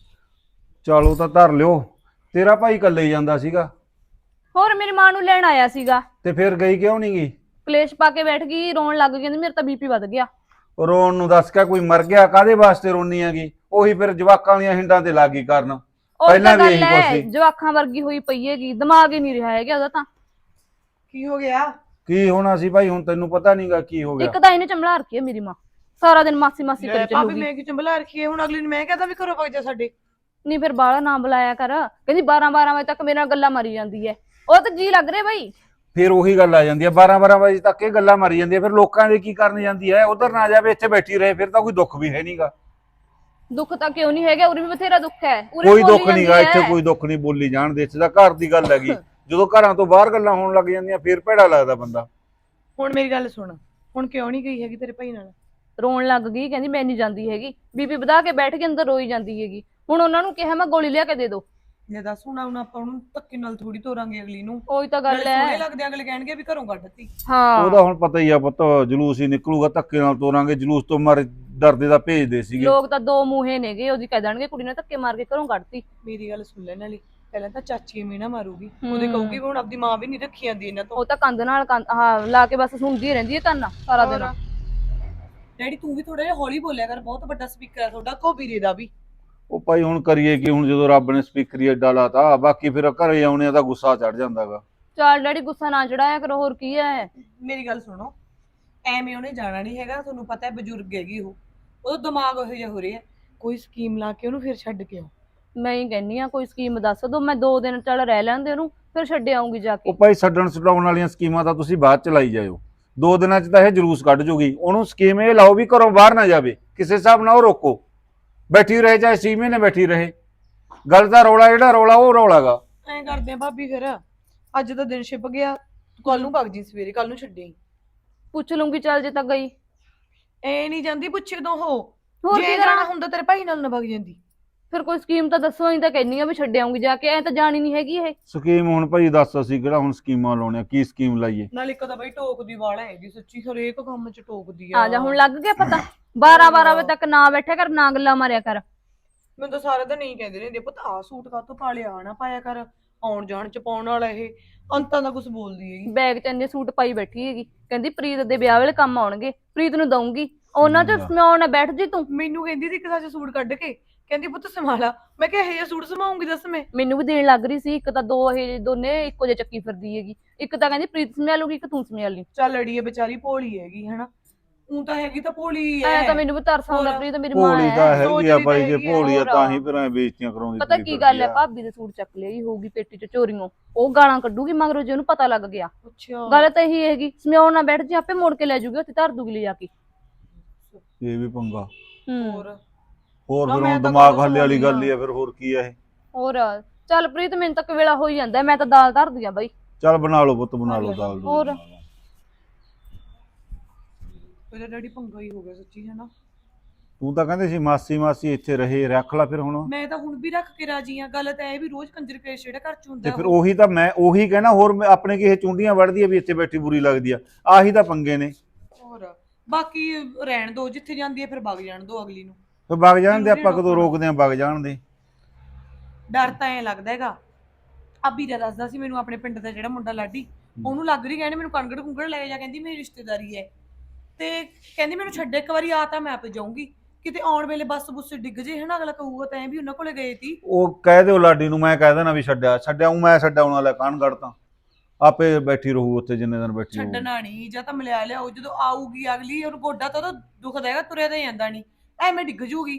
ਚਲੋ ਤਾਂ ਧਰ ਲਿਓ। ਤੇਰਾ ਭਾਈ ਇਕੱਲੇ ਹੀ ਜਾਂਦਾ ਸੀਗਾ। ਹੋਰ ਮੇਰੀ ਮਾਂ ਨੂੰ ਲੈਣ ਆਇਆ ਸੀਗਾ। ਤੇ ਫਿਰ ਗਈ ਕਿਉਂ ਨਹੀਂ ਗਈ ਕਲੇਸ਼ ਪਾ ਕੇ ਬੈਠ ਗਈ ਰੋਣ ਲੱਗ ਗਈ ਕਹਿੰਦੀ ਮੇਰਾ ਤਾਂ ਬੀਪੀ ਵੱਧ ਗਿਆ। ਰੋਣ ਨੂੰ ਦੱਸ ਕੇ ਕੋਈ ਮਰ ਗਿਆ ਕਾਦੇ ਵਾਸਤੇ ਰੋਣੀ ਹੈਗੀ ਉਹੀ ਫਿਰ ਜਵਾਕਾਂ ਦੀਆਂ ਹਿੰਡਾਂ ਤੇ ਲੱਗੀ ਕਰਨ। ਉਹ ਪਹਿਲਾਂ ਵੀ ਇਹੀ ਕੁਛ ਹੈ ਸੀ। ਜਵਾਖਾਂ ਵਰਗੀ ਹੋਈ ਪਈ ਹੈਗੀ ਦਿਮਾਗ ਹੀ ਨਹੀਂ ਰਿਹਾ ਹੈਗਾ ਉਹਦਾ ਤਾਂ। ਕੀ ਹੋ ਗਿਆ? ਕੀ ਹੋਣਾ ਸੀ ਭਾਈ ਹੁਣ ਤੈਨੂੰ ਪਤਾ ਨਹੀਂਗਾ ਕੀ ਹੋ ਗਿਆ। ਇੱਕ ਤਾਂ ਇਹਨੇ ਚੰਬਲਾ ਰੱਖੀ ਹੈ ਮੇਰੀ ਮਾਂ। ਸਾਰਾ ਦਿਨ ਮਾਸੀ ਮਾਸੀ ਕਰੀ ਭਾਬੀ ਚੱਲੂਗੀ ਮੈਂ ਕਿ ਚੰਬਲਾ ਰੱਖੀ ਹੈ? ਹੁਣ ਅਗਲੀ ਨੂੰ ਮੈਂ ਕਹਦਾ ਵੀ ਘਰੋਂ ਭੱਜ ਜਾ ਸਾਡੇ। ਨਹੀਂ ਫਿਰ ਬਾਹਲਾ ਨਾ ਬੁਲਾਇਆ ਕਰ। ਕਹਿੰਦੀ 12 12 ਵਜੇ ਤੱਕ ਮੇਰੇ ਨਾਲ ਗੱਲਾਂ ਮਾਰੀ ਜਾਂਦੀ ਹੈ। ਉਹ ਤਾਂ ਜੀ ਲੱਗ ਰਿਹਾ ਬਈ। ਫਿਰ ਉਹੀ ਗੱਲ ਆ ਜਾਂਦੀ ਹੈ 12 12 ਵਜੇ ਤੱਕ ਇਹ ਗੱਲਾਂ ਮਾਰੀ ਜਾਂਦੀਆਂ ਫਿਰ ਲੋਕਾਂ ਦੇ ਕੀ ਕਰਨ ਜਾਂਦੀ ਹੈ ਉਧਰ ਨਾ ਜਾਵੇ ਇੱਥੇ ਬੈਠੀ ਰਹੇ ਫਿਰ ਤਾਂ ਕੋਈ ਦੁੱਖ ਵੀ ਹੈ ਨਹੀਂਗਾ। ਦੁੱਖ ਤਾਂ ਕਿਉਂ ਨਹੀਂ ਹੈਗਾ ਉਰੇ ਵੀ ਬਥੇਰਾ ਦੁੱਖ ਹੈ ਉਰੇ ਕੋਈ ਦੁੱਖ ਨਹੀਂਗਾ ਇੱਥੇ। ਕੋਈ ਦੁੱਖ ਨਹੀਂ ਬੋਲੀ ਜਾਣ ਦੇ ਇੱਥੇ ਤਾਂ ਘਰ ਦੀ ਗੱਲ ਹੈਗੀ। ਜਦੋਂ ਘਰਾਂ ਤੋਂ ਬਾਹਰ ਗੱਲਾਂ ਹੋਣ ਲੱਗ ਜਾਂਦੀਆਂ ਫਿਰ ਭੈੜਾ ਲੱਗਦਾ ਬੰਦਾ। ਹੁਣ ਮੇਰੀ ਗੱਲ ਸੁਣ ਹੁਣ ਕਿਉਂ ਨਹੀਂ ਗਈ ਹੈਗੀ ਤੇਰੇ ਭਾਈ ਨਾਲ? ਰੋਣ ਲੱਗ ਗਈ ਕਹਿੰਦੀ ਮੈਂ ਨਹੀਂ ਜਾਂਦੀ ਹੈਗੀ। ਬੀਬੀ ਵਧਾ ਕੇ ਬੈਠ ਕੇ ਅੰਦਰ ਰੋਈ ਜਾਂਦੀ ਹੈਗੀ। ਹੁਣ ਉਹਨਾਂ ਨੂੰ ਕਿਹਾ ਮੈਂ ਗੋਲੀ ਲਿਆ ਕੇ ਦੇ ਦੋ। ਜੇ ਦੱਸ ਹੁਣ ਹੁਣ ਆਪਾਂ ਉਹਨੂੰ ਧੱਕੇ ਨਾਲ ਥੋੜੀ ਤੋਰਾਂਗੇ ਅਗਲੀ ਨੂੰ। ਉਹੀ ਤਾਂ ਗੱਲ ਨਾਲੇ ਸੋਹਣੇ ਹੈ। ਲੱਗਦੇ ਅਗਲੇ ਕਹਿਣਗੇ ਵੀ ਘਰੋਂ ਕੱਢਤੀ ਹਾਂ। ਉਹਦਾ ਹੁਣ ਪਤਾ ਹੀ ਆ ਪੁੱਤ ਜਲੂਸ ਹੀ ਨਿਕਲੂਗਾ ਧੱਕੇ ਨਾਲ ਤੋਰਾਂਗੇ ਜਲੂਸ ਤੋਂ ਮਾਰੇ ਡਰਦੇ ਦਾ ਭੇਜਦੇ ਸੀਗੇ। ਲੋਕ ਤਾਂ ਦੋ ਮੂਹੇ ਨੇਗੇ ਉਹਦੀ ਕਹਿ ਦੇਣਗੇ ਕੁੜੀ ਨੇ ਧੱਕੇ ਮਾਰ ਕੇ ਘਰੋਂ ਕੱਢਤੀ ਮੇਰੀ ਗੱਲ ਸੁਣ ਲੈ ਨਾਲੇ ਪਹਿਲਾਂ ਤਾਂ ਚਾਚੀ ਮੀਨਾ ਮਾਰੂਗੀ। ਉਹਦੇ ਹੂੰ। ਕਹੂਗੀ ਵੀ ਹੁਣ ਆਪਦੀ ਮਾਂ ਵੀ ਨਹੀਂ ਰੱਖੀ ਜਾਂਦੀ ਇਹਨਾਂ ਤੋਂ। ਉਹ ਤਾਂ ਕੰਧ ਨਾਲ ਕੰਧ ਹਾਂ ਲਾ ਕੇ ਬਸ ਸੁਣਦੀ ਰਹਿੰਦੀ ਹੈ ਕੰਨ ਸਾਰਾ ਦਿਨ। ਡੈਡੀ ਤੂੰ ਵੀ ਥੋੜਾ ਜਿਹਾ ਹੌਲੀ ਬੋਲਿਆ ਕਰ ਬਹੁਤ ਵੱਡਾ ਸਪੀਕਰ ਹੈ ਤੁਹਾਡਾ ਕੋਬੀਰੇ ਦਾ ਵੀ। ਉਹ ਭਾਈ ਹੁਣ ਕਰੀਏ ਕਿ ਹੁਣ ਜਦੋਂ ਰੱਬ ਨੇ ਸਪੀਕਰ ਹੀ ਏਡਾ ਲਾਤਾ ਬਾਕੀ ਫਿਰ ਘਰੇ ਆਉਣੇ ਆ ਤਾਂ ਗੁੱਸਾ ਚੜ ਜਾਂਦਾਗਾ ਚਾਲ ਡੈਡੀ ਗੁੱਸਾ ਨਾ ਚੜਾਇਆ ਕਰੋ ਹੋਰ ਕੀ ਹੈ ਮੇਰੀ ਗੱਲ ਸੁਣੋ ਐਵੇਂ ਉਹਨੇ ਜਾਣਾ ਨਹੀਂ ਹੈਗਾ ਤੁਹਾਨੂੰ ਪਤਾ ਹੈ ਬਜ਼ੁਰਗ ਹੈਗੀ ਉਹ। ਉਹਦਾ ਦਿਮਾਗ ਉਹੋ ਜਿਹਾ ਹੋ ਰਿਹਾ ਕੋਈ ਸਕੀਮ ਲਾ ਕੇ ਉਹਨੂੰ ਫਿਰ ਛੱਡ ਕੇ ਆਓ। ਮੈਂ ਹੀ ਕਹਿੰਨੀ ਆ ਕੋਈ ਸਕੀਮ ਦੱਸ ਦੋ ਮੈਂ ਦੋ ਦਿਨ ਚੱਲ ਰਹਿ ਲੈਂਦੇ ਉਹਨੂੰ ਫਿਰ ਛੱਡ ਆਉਂਗੀ ਜਾ ਕੇ। ਉਹ ਭਾਈ ਛੱਡਣ ਛਡਾਉਣ ਵਾਲੀਆਂ ਸਕੀਮਾਂ ਤਾਂ ਤੁਸੀਂ ਬਾਅਦ ਚ ਲਾਈ ਜਾਇਓ। ਦੋ ਦਿਨਾਂ ਚ ਤਾਂ ਇਹ ਜਲੂਸ ਕੱਢ ਜੂਗੀ ਉਹਨੂੰ ਸਕੀਮ ਇਹ ਲਾਓ ਵੀ ਘਰੋਂ ਬਾਹਰ ਨਾ ਜਾਵੇ ਕਿਸੇ ਹਿਸਾਬ ਨਾਲ ਉਹ ਰੋਕੋ। ਬੈਠੀ ਰਹੇ ਚਾਹੇ ਛੇ ਮਹੀਨੇ ਬੈਠੀ ਰਹੇ। ਗੱਲ ਦਾ ਰੌਲਾ ਜਿਹੜਾ ਰੌਲਾ ਉਹ ਰੌਲਾਗਾ ਐਂ ਕਰਦੇ ਆ ਭਾਬੀ ਫਿਰ। ਅੱਜ ਦਾ ਦਿਨ ਛਿਪ ਗਿਆ। ਕੱਲ ਨੂੰ ਭੱਗ ਜੀ ਸਵੇਰੇ ਕੱਲ ਨੂੰ ਛੱਡੇਈ ਪੁੱਛ ਲੂੰਗੀ ਚੱਲ ਜੇ ਤਾਂ ਗਈ। ਐ ਨਹੀਂ ਜਾਂਦੀ ਪੁੱਛੇ ਤੋਂ ਹੋ ਹੋਰ ਜੇ ਕੀ ਜਾਣਾ ਹੁੰਦਾ ਤੇਰੇ ਭਾਈ ਨਾਲ ਨਾ ਭੱਗ ਜਾਂਦੀ। ਫਿਰ ਕੋਈ ਸਕੀਮ ਤਾਂ ਦੱਸੋ ਅਸੀਂ ਤਾਂ ਕਹਿੰਨੀ ਆ ਵੀ ਛੱਡ ਆਉਂਗੀ ਜਾ ਕੇ ਐ ਤਾਂ ਜਾਣੀ ਨਹੀਂ ਹੈਗੀ ਇਹ। ਸਕੀਮ ਹੁਣ ਭਾਈ ਦੱਸ ਅਸੀਂ ਕਿਹੜਾ ਹੁਣ ਸਕੀਮਾਂ ਲਾਉਣੇ ਆ ਕੀ ਸਕੀਮ ਲਾਈਏ? ਨਾਲ ਇੱਕ ਤਾਂ ਬਈ ਟੋਕਦੀ ਵਾਲਾ ਹੈਗੀ ਸੱਚੀ ਹਰੇਕ ਕੰਮ 'ਚ ਟੋਕਦੀ ਆ। ਆ ਜਾ ਹੁਣ ਲੱਗ ਗਿਆ ਪਤਾ। 12 12 ਵਜੇ ਤੱਕ ਨਾ ਬੈਠਿਆ ਕਰ ਨਾ ਗੱਲਾਂ ਮਾਰਿਆ ਕਰ। ਮੈਨੂੰ ਤਾਂ ਸਾਰੇ ਦਿਨ ਨਹੀਂ ਕਹਿੰਦੇ ਰਹਿੰਦੇ ਪੁੱਤ ਆ ਸੂਟ ਕਾਤੋਂ ਪਾ ਲਿਆ ਨਾ ਪਾਇਆ ਕਰ। ਆਉਣ ਜਾਣ 'ਚ ਪਾਉਣ ਵਾਲਾ ਇਹ ਅੰਤਾਂ ਦਾ ਕੁਝ ਬੋਲਦੀ ਹੈਗੀ। ਬੈਗ 'ਚ ਇੰਨੇ ਸੂਟ ਪਾਈ ਬੈਠੀ ਹੈਗੀ। ਕਹਿੰਦੀ ਪ੍ਰੀਤ ਦੇ ਵਿਆਹ ਵੇਲੇ ਕੰਮ ਆਉਣਗੇ ਪ੍ਰੀਤ ਨੂੰ ਦਊਂਗੀ। ਉਹਨਾਂ 'ਚ। ਸਮਾਉਣ ਨਾ ਬੈਠ ਜੀ ਤੂੰ। ਮੈਨੂੰ ਕਹਿੰਦੀ ਸੀ ਇੱਕ ਸੱਚ ਸੂਟ ਕੱਢ ਕੇ ਕਹਿੰਦੀ ਪੁੱਤ ਸੰਭਾਲਾ ਮੈਂ ਕਿਹਾ ਇਹ ਜਿਹਾ ਸੂਟ ਸਮਾਉਂਗੀ ਦੱਸ ਮੈਂ? ਮੈਨੂੰ ਵੀ ਦੇਣ ਲੱਗ ਰਹੀ ਸੀ ਇੱਕ ਤਾਂ ਦੋ ਇਹ ਦੋਨੇ ਇੱਕੋ ਜਿਹੇ ਚੱਕੀ ਫਿਰਦੀ ਹੈਗੀ। ਇੱਕ ਤਾਂ ਕਹਿੰਦੀ ਪ੍ਰੀਤ ਸਮਿਆ ਲੂਗੀ ਇੱਕ ਤੂੰ ਸਮਿਆ ਲਈ। ਚੱਲ ਅੜੀ ਹੈ ਵਿਚਾਰੀ ਭੋਲੀ ਹੈਗੀ ਹਨਾ? ਉਹ ਤਾਂ ਹੈਗੀ ਤਾਂ ਭੋਲੀ ਐ ਹੈ। ਤਾਂ ਮੈਨੂੰ ਵੀ ਤਰਸ ਆਉਂਦਾ ਹੋਰ। ਪ੍ਰੀਤ ਮੇਰੀ ਮਾਂ ਭੋਲੀ ਤਾਂ ਹੈ। ਹੈਗੀ ਆ ਤਾਂ ਜੇ ਆ, ਭੋਲੀ ਆ। ਤਾਂ ਹੀ ਫਿਰ ਐ ਬੇਇੱਜ਼ਤੀਆਂ ਕਰਾਉਂਦੀ ਪਤਾ ਕੀ ਗੱਲ ਹੈ। ਭਾਬੀ ਦੇ ਸੂਟ ਚੱਕ ਲਈ ਹੋਊਗੀ ਪੇਟੀ 'ਚ ਚੋਰੀਆਂ ਉਹ ਗਾਲਾਂ ਕੱਢੂਗੀ ਮਗਰੋਂ ਜੇ ਉਹਨੂੰ ਪਤਾ ਲੱਗ ਗਿਆ। ਅੱਛਾ। ਗੱਲ ਤਾਂ ਇਹੀ ਹੈਗੀ ਸਮਿਆਉਣ ਨਾ ਬੈਠ ਜੀ ਆਪੇ ਮੋੜ ਕੇ ਲੈ ਜੂਗੀ ਉੱਥੇ ਧਰ ਦੂਗੀ ਲੈ ਜਾ ਕੇ। ਇਹ ਵੀ ਪੰਗਾ। ਹੂੰ। ਹੋਰ? ਹੋਰ ਨਾ, ਫਿਰ ਹੁਣ ਤਾਂ ਦਿਮਾਗ ਹੱਲੇ ਵਾਲੀ ਗੱਲ ਹੀ ਆ ਫਿਰ ਹੋਰ ਕੀ ਆ ਇਹ? ਹੋਰ ਚੱਲ ਪ੍ਰੀਤ ਮੈਨੂੰ ਤੱਕ ਵੇਲਾ ਹੋ ਹੀ ਜਾਂਦਾ ਮੈਂ ਤਾਂ ਦਾਲ ਧਰਦੀ ਆ ਬਾਈ। ਚੱਲ ਬਣਾ ਲਓ ਪੁੱਤ ਬਣਾ ਲਓ। ਦਾਲ ਦੂਲ। ਹੋਰ। ਉਹਦਾ ਡੈਡੀ ਪੰਗਾ ਹੀ ਹੋ ਗਿਆ ਸੱਚੀ ਹਨਾ? ਤੂੰ ਤਾਂ ਕਹਿੰਦੇ ਸੀ ਮਾਸੀ ਮਾਸੀ ਇੱਥੇ ਰਹੇ ਰੱਖ ਲੈ ਫਿਰ ਹੁਣ। ਮੈਂ ਤਾਂ ਹੁਣ ਵੀ ਰੱਖ ਕੇ ਰਾਜੀ ਆ ਗੱਲ ਤਾਂ ਇਹ ਵੀ ਰੋਜ਼ ਕੰਜਰ ਕੇਸ ਜਿਹੜਾ ਘਰ ਚ ਤੇ ਫਿਰ ਉਹ। ਤਾਂ ਮੈਂ ਉਹੀ ਕਹਿਣਾ ਹੋਰ ਮੈਂ ਆਪਣੇ ਕਿਸੇ ਚੁੰਡੀਆਂ ਵੜਦੀ ਆ ਵੀ ਇੱਥੇ ਬੈਠੀ ਬੁਰੀ ਲੱਗਦੀ ਆ ਆਹੀ ਤਾਂ ਪੰਗੇ ਨੇ। ਹੋਰ ਬਾਕੀ ਰਹਿਣ ਦੋ ਜਿੱਥੇ ਜਾਂਦੀ ਹੈ ਫਿਰ ਵਗ ਜਾਣ ਦੋ ਅਗਲੀ ਨੂੰ। ਫਿਰ ਵਗ ਜਾਣ ਦੇ ਆਪਾਂ ਕਦੋਂ। ਰੋਕਦੇ ਆ ਵਗ ਜਾਣ ਦੇ। ਡਰ ਤਾਂ ਐ ਲੱਗਦਾ ਹੈਗਾ। ਆ ਵੀਰਾ ਦੱਸਦਾ ਸੀ ਮੈਨੂੰ ਆਪਣੇ ਪਿੰਡ ਦਾ ਜਿਹੜਾ ਮੁੰਡਾ ਲਾਡੀ ਉਹਨੂੰ ਲੱਗ ਰਹੀ ਕਹਿੰਦੇ ਮੈਨੂੰ ਕਣਗੜ ਕੁੰਗੜ ਲੈ ਜਾ ਕਹਿੰਦੀ ਮੇਰੀ ਰਿਸ਼ਤੇਦਾਰੀ ਹੈ ਤੇ ਕਹਿੰਦੀ ਮੈਨੂੰ ਛੱਡ ਇੱਕ ਵਾਰੀ ਆ ਤਾਂ ਮੈਂ ਆਪ ਜਾਊਂਗੀ। ਕਿਤੇ ਆਉਣ ਵੇਲੇ ਬੱਸ ਬੁੱਸ ਡਿੱਗ ਜੇ ਹਨਾ ਅਗਲਾ ਕਹੂਗਾ ਤਾਂ ਐ ਵੀ ਉਹਨਾਂ ਕੋਲੇ ਗਏ ਸੀ ਉਹ ਕਹਿ ਦਿਓ ਲਾਡੀ ਨੂੰ ਮੈਂ ਕਹਿ ਦੇਣਾ ਵੀ ਛੱਡਿਆ ਛੱਡਿਆ ਮੈਂ ਛੱਡਾਉਣ ਵਾਲਾ ਕਾਨਗੜ ਤਾਂ। ਆਪੇ ਬੈਠੀ ਰਹੂ ਉੱਥੇ ਜਿੰਨੇ ਦਿਨ ਬੈਠੀ ਰਹੂ। ਛੱਡਣਾ ਨਹੀਂ ਜਾਂ ਤਾਂ ਮਿਲਿਆ ਲਿਆਓ ਜਦੋਂ ਆਊਗੀ ਅਗਲੀ ਉਹਨੂੰ ਗੋਡਾ ਤਾਂ ਉਹਦਾ ਦੁਖਦਾ ਹੈਗਾ ਤੁਰਿਆ ਤਾਂ ਜਾਂਦਾ ਨਹੀਂ ਐਵੇਂ ਡਿੱਗ ਜੂਗੀ।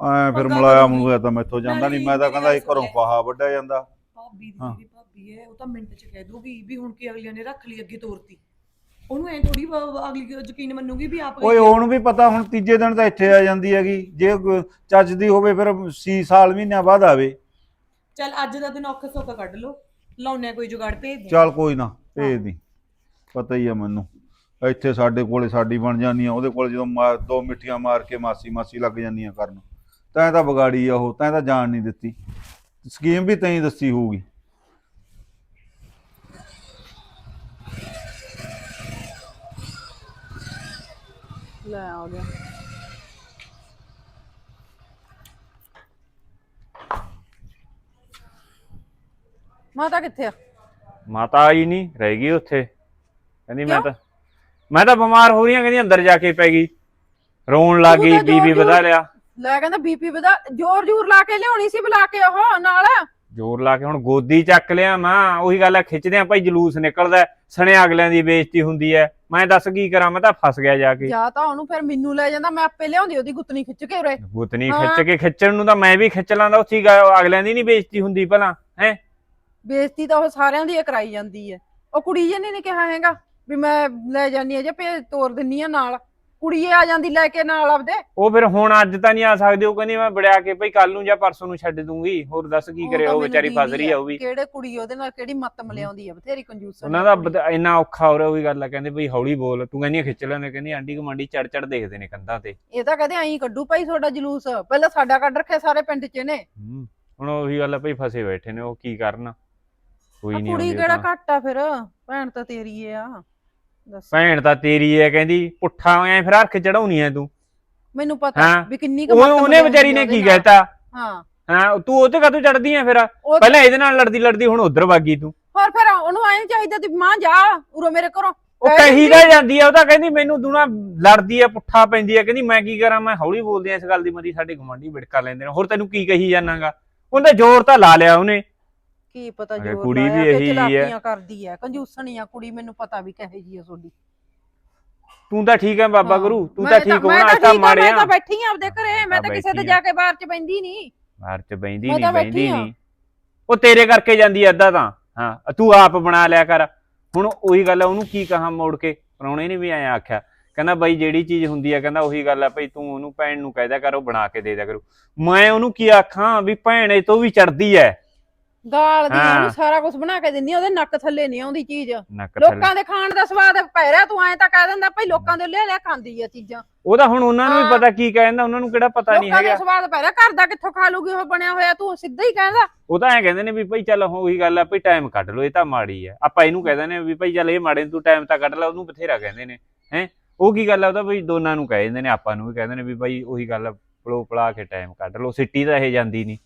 ਐ ਫਿਰ ਮਲਾਇਆ ਕਰੂਗੀ। ਮੂਇਆ ਤਾਂ ਮੈਥੋਂ ਜਾਂਦਾ ਨਹੀਂ ਮੈਂ ਤਾਂ ਕਹਿੰਦਾ ਇਹ ਘਰੋਂ ਲੈ। ਫਾਹਾ ਵੱਢਿਆ ਜਾਂਦਾ। ਭਾਬੀ ਦੀ ਹਾਂ। ਜਿਹੜੀ ਭਾਬੀ ਹੈ ਉਹ ਤਾਂ ਮਿੰਟ ਚ ਕਹਿ ਦੂਗੀ ਵੀ ਹੁਣ ਕੀ ਅਗਲੀਆਂ ਨੇ ਰੱਖ ਲਈ ਅੱਗੇ ਤੋਰਤੀ। ਉਹਨੂੰ ਐ ਥੋੜੀ ਅਗਲੀ ਯਕੀਨ ਮੰਨੂਗੀ ਵੀ ਆਪ ਓਏ ਉਹਨੂੰ ਵੀ ਪਤਾ ਹੁਣ ਤੀਜੇ ਦਿਨ ਤਾਂ ਇੱਥੇ ਆ ਜਾਂਦੀ ਹੈਗੀ। ਜੇ ਚੱਜ ਦੀ ਹੋਵੇ ਫਿਰ 6 ਸਾਲ ਮਹੀਨਿਆਂ ਬਾਅਦ ਆਵੇ। ਚੱਲ ਅੱਜ ਦਾ ਦਿਨ ਔਖਾ ਸੌਖਾ ਕੱਢ ਲਓ। ਲਾਉਣੇ ਕੋਈ ਜੁਗਾੜ ਭੇਜ ਦੇ। ਚੱਲ ਕੋਈ ਨਾ ਭੇਜ ਦੀ। ਪਤਾ ਹੀ ਆ ਮੈਨੂੰ। ਇੱਥੇ ਸਾਡੇ ਕੋਲੇ ਸਾਡੀ ਬਣ ਜਾਂਦੀ ਆ ਉਹਦੇ ਕੋਲ ਜਦੋਂ ਮਾਰ- ਦੋ ਮਿੱਠੀਆਂ ਮਾਰ ਕੇ ਮਾਸੀ ਮਾਸੀ ਲੱਗ ਜਾਂਦੀਆਂ ਕਰਨ। ਤੈਂ ਤਾਂ ਵਿਗਾੜੀ ਆ ਉਹ ਤੈਂ ਤਾਂ ਜਾਣ ਨਹੀਂ ਦਿੱਤੀ। ਸਕੀਮ ਵੀ ਤੈਂ ਦੱਸੀ ਹੋਊਗੀ। ਲੈ ਆ ਗਿਆ। ਮਾਤਾ ਕਿੱਥੇ ਆ? ਮਾਤਾ ਆਈ ਨਹੀਂ ਰਹਿ ਗਈ ਉੱਥੇ। ਕਹਿੰਦੀ ਮੈਂ ਕਿਉਂ? ਤਾਂ ਮੈਂ ਤਾਂ ਬਿਮਾਰ ਹੋ ਰਹੀ ਹਾਂ ਕਹਿੰਦੀ ਅੰਦਰ ਜਾ ਕੇ ਪੈ ਗਈ। ਰੋਣ ਲੱਗ ਗਈ ਬੀਬੀ ਜ਼ੋਰ ਵਧਾ ਲਿਆ। ਲੈ ਕਹਿੰਦਾ ਬੀਪੀ ਵਧਾ ਜੋਰ ਜੂਰ ਲਾ ਕੇ ਲਿਆਉਣੀ ਸੀ ਬੁਲਾ ਕੇ ਉਹ ਨਾਲ। ਜ਼ੋਰ ਲਾ ਕੇ ਹੁਣ ਗੋਦੀ ਚੱਕ ਲਿਆ ਮਾਂ ਉਹੀ ਗੱਲ ਹੈ ਖਿੱਚਦੇ ਆ ਭਾਈ ਜਲੂਸ ਨਿਕਲਦਾ ਹੈ, ਸਣੇ ਅਗਲਿਆਂ ਦੀ ਬੇਇੱਜ਼ਤੀ ਹੁੰਦੀ ਹੈ। ਮੈਂ ਦੱਸ ਕੀ ਕਰਾਂ ਮੈਂ ਤਾਂ ਫਸ ਗਿਆ ਜਾ ਕੇ। ਜਾਂ ਤਾਂ ਉਹਨੂੰ ਫਿਰ ਮੈਨੂੰ ਲੈ ਜਾਂਦਾ ਮੈਂ ਆਪੇ ਲਿਆਉਂਦੀ ਉਹਦੀ ਗੁੱਤਨੀ ਖਿੱਚ ਕੇ ਉਰੇ। ਗੁੱਤਨੀ ਹਾਂ। ਖਿੱਚ ਕੇ ਖਿੱਚਣ ਨੂੰ ਤਾਂ ਮੈਂ ਵੀ ਖਿੱਚ ਲਾਂਦਾ ਗਾ- ਅਗਲਿਆਂ ਦੀ ਨਹੀਂ ਬੇਇੱਜ਼ਤੀ ਹੁੰਦੀ ਭਲਾ ਹੈ? ਬੇਇੱਜ਼ਤੀ ਤਾਂ ਉਹ ਸਾਰਿਆਂ ਦੀ ਹੀ ਕਰਾਈ ਜਾਂਦੀ ਹੈ। ਉਹ ਕੁੜੀ ਜੇ ਨੇ ਕਿਹਾ ਹੈਗਾ। ਵੀ ਮੈਂ ਲੈ ਜਾਨੀ ਆ ਜੇ ਭੇਜ ਤੋਰ ਦਿੰਨੀ ਆ ਨਾਲ। ਕੁੜੀ ਆ ਜਾਂਦੀ ਲੈ ਕੇ ਨਾਲ ਆਪਦੇ। ਉਹ ਫਿਰ ਹੁਣ ਅੱਜ ਤਾਂ ਨਹੀਂ ਆ ਸਕਦੀ ਉਹ ਕਹਿੰਦੀ ਮੈਂ ਬੜਿਆ ਕੇ ਭਾਈ ਕੱਲ ਨੂੰ ਜਾਂ ਪਰਸੋਂ ਨੂੰ ਛੱਡ ਦੂੰਗੀ। ਹੋਰ ਦੱਸ ਕੀ ਕਰੇ ਉਹ ਵਿਚਾਰੀ ਫਸ ਰਹੀ ਆ ਉਹ ਵੀ। ਕਿਹੜੇ ਕੁੜੀ ਉਹਦੇ ਨਾਲ ਕਿਹੜੀ ਮੱਤ ਮਲਿਆਉਂਦੀ ਆ ਬਥੇਰੀ ਕੰਜੂਸ ਉਹਨਾਂ ਦਾ ਇੰਨਾ ਔਖਾ ਹੋ ਰਿਹਾ ਉਹੀ ਗੱਲ ਆ ਕਹਿੰਦੇ ਭਈ ਹੌਲੀ ਬੋਲ। ਤੂੰ ਕਹਿੰਦੀ ਖਿੱਚ ਲੈਂਦੇ ਕਹਿੰਦੀ ਆਂਟੀ ਕਮਾਂਡੀ ਚੜ ਚੜ ਦੇਖਦੇ ਨੇ ਕੰਧਾਂ ਤੇ। ਇਹ ਤਾਂ ਕਹਿੰਦੇ ਐਂ ਕੱਢੂ ਭਾਈ ਤੁਹਾਡਾ ਜਲੂਸ। ਪਹਿਲਾਂ ਸਾਡਾ ਕੱਢ ਰੱਖਿਆ ਸਾਰੇ ਪਿੰਡ 'ਚ ਨੇ। ਹੁਣ ਉਹੀ ਗੱਲ ਆ ਭਈ ਫਸੇ ਬੈਠੇ ਨੇ ਉਹ ਕੀ ਕਰਨ। ਕੋਈ ਨਹੀਂ ਕੁੜੀ ਕਿਹੜਾ ਘੱਟ ਆ ਫਿਰ ਭੈਣ ਤਾਂ ਤੇਰੀ ਆ। ਦੱਸ। ਭੈਣ ਤਾਂ ਤੇਰੀ ਐ ਕਹਿੰਦੀ ਪੁੱਠਾ ਐ ਫਿਰ ਹਰਖ ਚੜਾਉਣੀ ਐ ਤੂੰ। ਮੈਨੂੰ ਪਤਾ ਹਾਂ। ਵੀ ਕਿੰਨੀ ਕੁ ਉਹ ਮੱਤ ਉਹਨੇ ਵਿਚਾਰੀ ਨੇ ਉਹਦੇ ਕੀ ਨਾਲ। ਕਹਿਤਾ? ਹਾਂ। ਹਾਂ ਤੂੰ ਉਹ ਤੇ ਕਾਹਤੋਂ ਚੜਦੀ ਐ ਫਿਰ? ਉਹ ਪਹਿਲਾਂ ਇਹਦੇ ਨਾਲ ਲੜਦੀ ਲੜਦੀ ਹੁਣ ਉਧਰ ਵਾਗੀ ਤੂੰ। ਹੋਰ ਫਿਰ ਉਹਨੂੰ ਐਂ ਚਾਹੀਦਾ ਤੇ ਮਾਂ ਜਾ ਉਰੋ ਮੇਰੇ ਘਰੋਂ। ਉਹ ਕਹਿ। ਦਾ ਜਾਂਦੀ ਆ ਉਹ ਤਾਂ ਕਹਿੰਦੀ ਮੈਨੂੰ ਦੂਣਾ ਲੜਦੀ ਆ ਪੁੱਠਾ ਪੈਂਦੀ ਆ ਕਹਿੰਦੀ ਮੈਂ ਕੀ ਕਰਾਂ ਮੈਂ ਹੌਲੀ ਬੋਲਦੀ ਆ ਇਸ ਗੱਲ ਦੀ ਮਰੀ ਸਾਡੇ ਗਵਾਂਢੀ ਵਿੜਕਾ ਲੈਂਦੇ ਨੇ। ਹੋਰ ਤੈਨੂੰ ਕੀ ਕਹੀ ਜਾਣਾਗਾ ਉਹਨੇ ਜ਼ੋਰ ਤਾਂ ਲਾ ਲਿਆ ਉਹਨੇ। ਕੀ ਪਤਾ ਅਰੇ ਜੋਰ ਕੁੜੀ ਵੀ ਲਾਇਆ ਕਿ ਇਹੀ ਹੈ। ਚਲਾਕੀਆਂ ਕਰਦੀ ਹੈ ਕੰਜੂਸਣੀ ਆ ਕੁੜੀ ਮੈਨੂੰ ਪਤਾ ਵੀ ਕਹੇ ਜੀ ਆ ਤੁਹਾਡੀ। ਤੂੰ ਤਾਂ ਠੀਕ ਐ ਬਾਬਾ ਹਾਂ। ਗੁਰੂ ਤੂੰ ਮੈਂ ਤਾਂ ਠੀਕ ਮੈਂ ਹੋਣਾ ਠੀਕ ਤਾਂ ਆ, ਮੈਂ ਮਾੜਿਆ ਤਾਂ ਬੈਠੀ ਆ ਆਪਦੇ ਘਰੇ ਮੈਂ ਆ ਤਾਂ ਕਿਸੇ ਬੈਠੀ ਦੇ ਆ। ਜਾ ਕੇ ਬਾਹਰ ਚ ਬੈੰਦੀ ਨਹੀਂ ਬਾਹਰ ਚ ਬੈਂਦੀ ਮੈਂ ਨਹੀਂ ਤਾਂ ਬੈਂਦੀ ਆਂ। ਨਹੀਂ ਉਹ ਤੇਰੇ ਕਰਕੇ ਜਾਂਦੀ ਐ ਅੱਧਾ ਤਾਂ। ਹਾਂ ਤੂੰ ਆਪ ਬਣਾ ਲਿਆ ਕਰ। ਹੁਣ ਉਹੀ ਗੱਲ ਐ ਉਹਨੂੰ ਕੀ ਕਹਾਂ ਮੋੜ ਕੇ? ਪਰੌਣੇ ਨੇ ਵੀ ਐਂ ਆਖਿਆ। ਕਹਿੰਦਾ ਬਾਈ ਜਿਹੜੀ ਚੀਜ਼ ਹੁੰਦੀ ਐ ਕਹਿੰਦਾ ਉਹੀ ਗੱਲ ਐ ਭਈ ਤੂੰ ਉਹਨੂੰ ਭੈਣ ਨੂੰ ਕਹਿ ਦਿਆ ਕਰ ਉਹ ਬਣਾ ਕੇ ਦੇ ਦਿਆ ਕਰੂ। ਮੈਂ ਉਹਨੂੰ ਕੀ ਆਖਾਂ ਵੀ ਭੈਣ ਇਹ ਤੋਂ ਵੀ ਚੜਦੀ ਐ। ਦਾਲ ਦੀ ਹਾਂ। ਉਹਨੂੰ ਸਾਰਾ ਕੁਝ ਬਣਾ ਕੇ ਦਿੰਦੀ ਆ, ਉਹਦੇ ਨੱਕ ਥੱਲੇ ਨਹੀਂ ਆਉਂਦੀ ਚੀਜ਼। ਨੱਕ ਥੱਲੇ। ਲੋਕਾਂ ਦੇ ਖਾਣ ਦਾ ਸਵਾਦ ਪੈ ਰਿਹਾ ਤੂੰ ਐਂ ਤਾਂ ਕਹਿ ਦਿੰਦਾ ਭਾਈ ਲੋਕਾਂ ਦੇ ਲਿਆ ਲਿਆ ਖਾਂਦੀ ਆ ਚੀਜ਼ਾਂ। ਉਹਦਾ ਹੁਣ ਉਹਨਾਂ ਨੂੰ ਵੀ ਹਾਂ। ਪਤਾ ਕੀ ਕਹਿੰਦਾ ਉਹਨਾਂ ਨੂੰ ਕਿਹੜਾ ਪਤਾ ਨਹੀਂ ਲੋਕਾਂ ਦੇ ਹੈਗਾ। ਸਵਾਦ ਪੈ ਰਿਹਾ ਘਰ ਦਾ ਕਿੱਥੋਂ ਖਾ ਲੂਗੀ ਉਹ ਬਣਿਆ ਹੋਇਆ ਤੂੰ ਸਿੱਧਾ ਹੀ ਕਹਿੰਦਾ। ਉਹ ਤਾਂ ਐਂ ਕਹਿੰਦੇ ਨੇ ਵੀ ਭਾਈ ਚੱਲ ਉਹੀ ਗੱਲ ਆ ਭਈ ਟਾਈਮ ਕੱਢ ਲਓ ਇਹ ਤਾਂ ਮਾੜੀ ਐ ਆਪਾਂ ਇਹਨੂੰ ਕਹਿ ਦਿੰਦੇ ਨੇ ਵੀ ਭਾਈ ਚੱਲ ਇਹ ਮਾੜੇ ਨੂੰ ਤੂੰ ਟਾਈਮ ਤਾਂ ਕੱਢ ਲੈ ਉਹਨੂੰ ਬਥੇਰਾ ਕਹਿੰਦੇ ਨੇ ਹੈ। ਉਹ ਕੀ ਗੱਲ ਆ ਉਹ ਤਾਂ ਭਈ ਦੋਨਾਂ ਨੂੰ ਕਹਿ ਦਿੰਦੇ ਨੇ ਆਪਾਂ ਨੂੰ ਵੀ ਕਹਿੰਦੇ ਨੇ ਵੀ ਭਾਈ ਉਹੀ ਗੱਲ ਆ, ਪਲੋ ਪਲਾ ਕੇ ਟਾਈਮ ਕੱਢ ਲਓ ਸਿੱਟੀ ਤਾਂ ਇਹ ਜਾਂਦੀ ਨਹੀਂ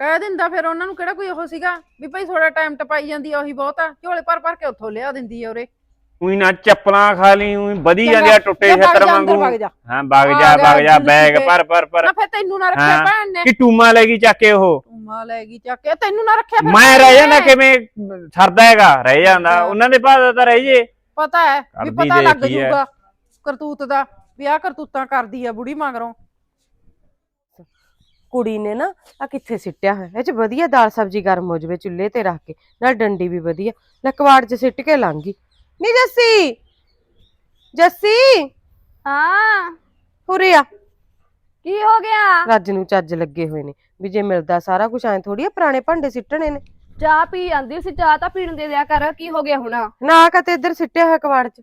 ਕਹਿ ਦਿੰਦਾ ਫਿਰ ਉਹਨਾਂ ਨੂੰ ਕਿਹੜਾ ਕੋਈ ਉਹ ਸੀਗਾ ਵੀ ਭਾਈ ਥੋੜਾ ਟਾਈਮ ਟਪਾਈ ਜਾਂਦੀ ਆ ਉਹੀ ਬਹੁਤ ਆ ਝੋਲੇ ਭਰ ਭਰ ਕੇ ਉੱਥੋਂ ਲਿਆ ਦਿੰਦੀ ਆ ਉਰੇ ਉਹੀ ਨਾ ਚੱਪਲਾਂ ਖਾ ਲਈ ਉਹੀ ਵਧੀ ਜਾਂਦੇ ਆ ਟੁੱਟੇ ਜਾ ਵਗ ਛੱਤਰ ਜਾ ਅੰਦਰ ਵਾਂਗੂ ਵਗ ਜਾ ਹਾਂ ਵਗ ਜਾ ਵਗ ਜਾ ਬੈਗ ਤੇ। ਪਰ ਪਰ ਪਰ ਨਾ ਫਿਰ ਤੈਨੂੰ ਨਾ ਰੱਖਿਆ। ਭੈਣ ਨੇ ਕਿ ਟੂਮਾ ਲੈ ਗਈ ਚੱਕ ਕੇ ਉਹ ਉਮਾ ਲੈ ਗਈ ਚੱਕ ਕੇ ਤੈਨੂੰ ਨਾ ਰੱਖਿਆ ਫਿਰ ਮੈਂ ਭੈਣ ਰਹਿ ਜਾਂਦਾ ਨੇ। ਕਿਵੇਂ ਸਰਦਾ ਹੈਗਾ ਰਹਿ ਜਾਂਦਾ। ਉਹਨਾਂ ਦੇ ਬਾਅਦ ਤਾਂ ਰਹਿ ਜੇ ਪਤਾ ਹੈ ਵੀ ਕਰਦੀ ਪਤਾ ਲੱਗ ਦੇਖੀ ਹੈ। ਜੂਗਾ ਕਰਤੂਤ ਦਾ ਵੀ ਆਹ ਕਰਤੂਤਾਂ ਕਰਦੀ ਆ ਬੁੜੀ ਮਗਰੋਂ ਕੁੜੀ ਨੇ ਨਾ ਆ ਕਿੱਥੇ ਸਿੱਟਿਆ ਹੋਇਆ ਇਹ ਚ ਵਧੀਆ ਦਾਲ ਸਬਜ਼ੀ ਗਰਮ ਹੋ ਜਵੇ ਚੁੱਲ੍ਹੇ ਤੇ ਰੱਖ ਕੇ ਨਾਲ ਡੰਡੀ ਵੀ ਵਧੀਆ ਲੈ ਕਵਾੜ ਚ ਸਿੱਟ ਕੇ ਲਾਂਗੀ ਨੀ ਜੱਸੀ ਜੱਸੀ ਹਾਂ। ਆ। ਕੀ ਹੋ ਗਿਆ? ਰੱਜ ਨੂੰ ਚੱਜ ਲੱਗੇ ਹੋਏ ਨੇ ਵੀ ਜੇ ਮਿਲਦਾ ਸਾਰਾ ਕੁਝ ਐ ਥੋੜੀ ਆ ਪੁਰਾਣੇ ਭਾਂਡੇ ਸਿੱਟਣੇ ਨੇ। ਚਾਹ ਪੀ ਜਾਂਦੀ ਸੀ ਚਾਹ ਤਾਂ ਪੀਣ ਦੇ ਦਿਆ ਕਰ ਕੀ ਹੋ ਗਿਆ ਹੁਣ? ਨਾ ਕਤੇ ਇੱਧਰ ਸਿੱਟਿਆ ਹੋਇਆ ਕਵਾੜ ਚ।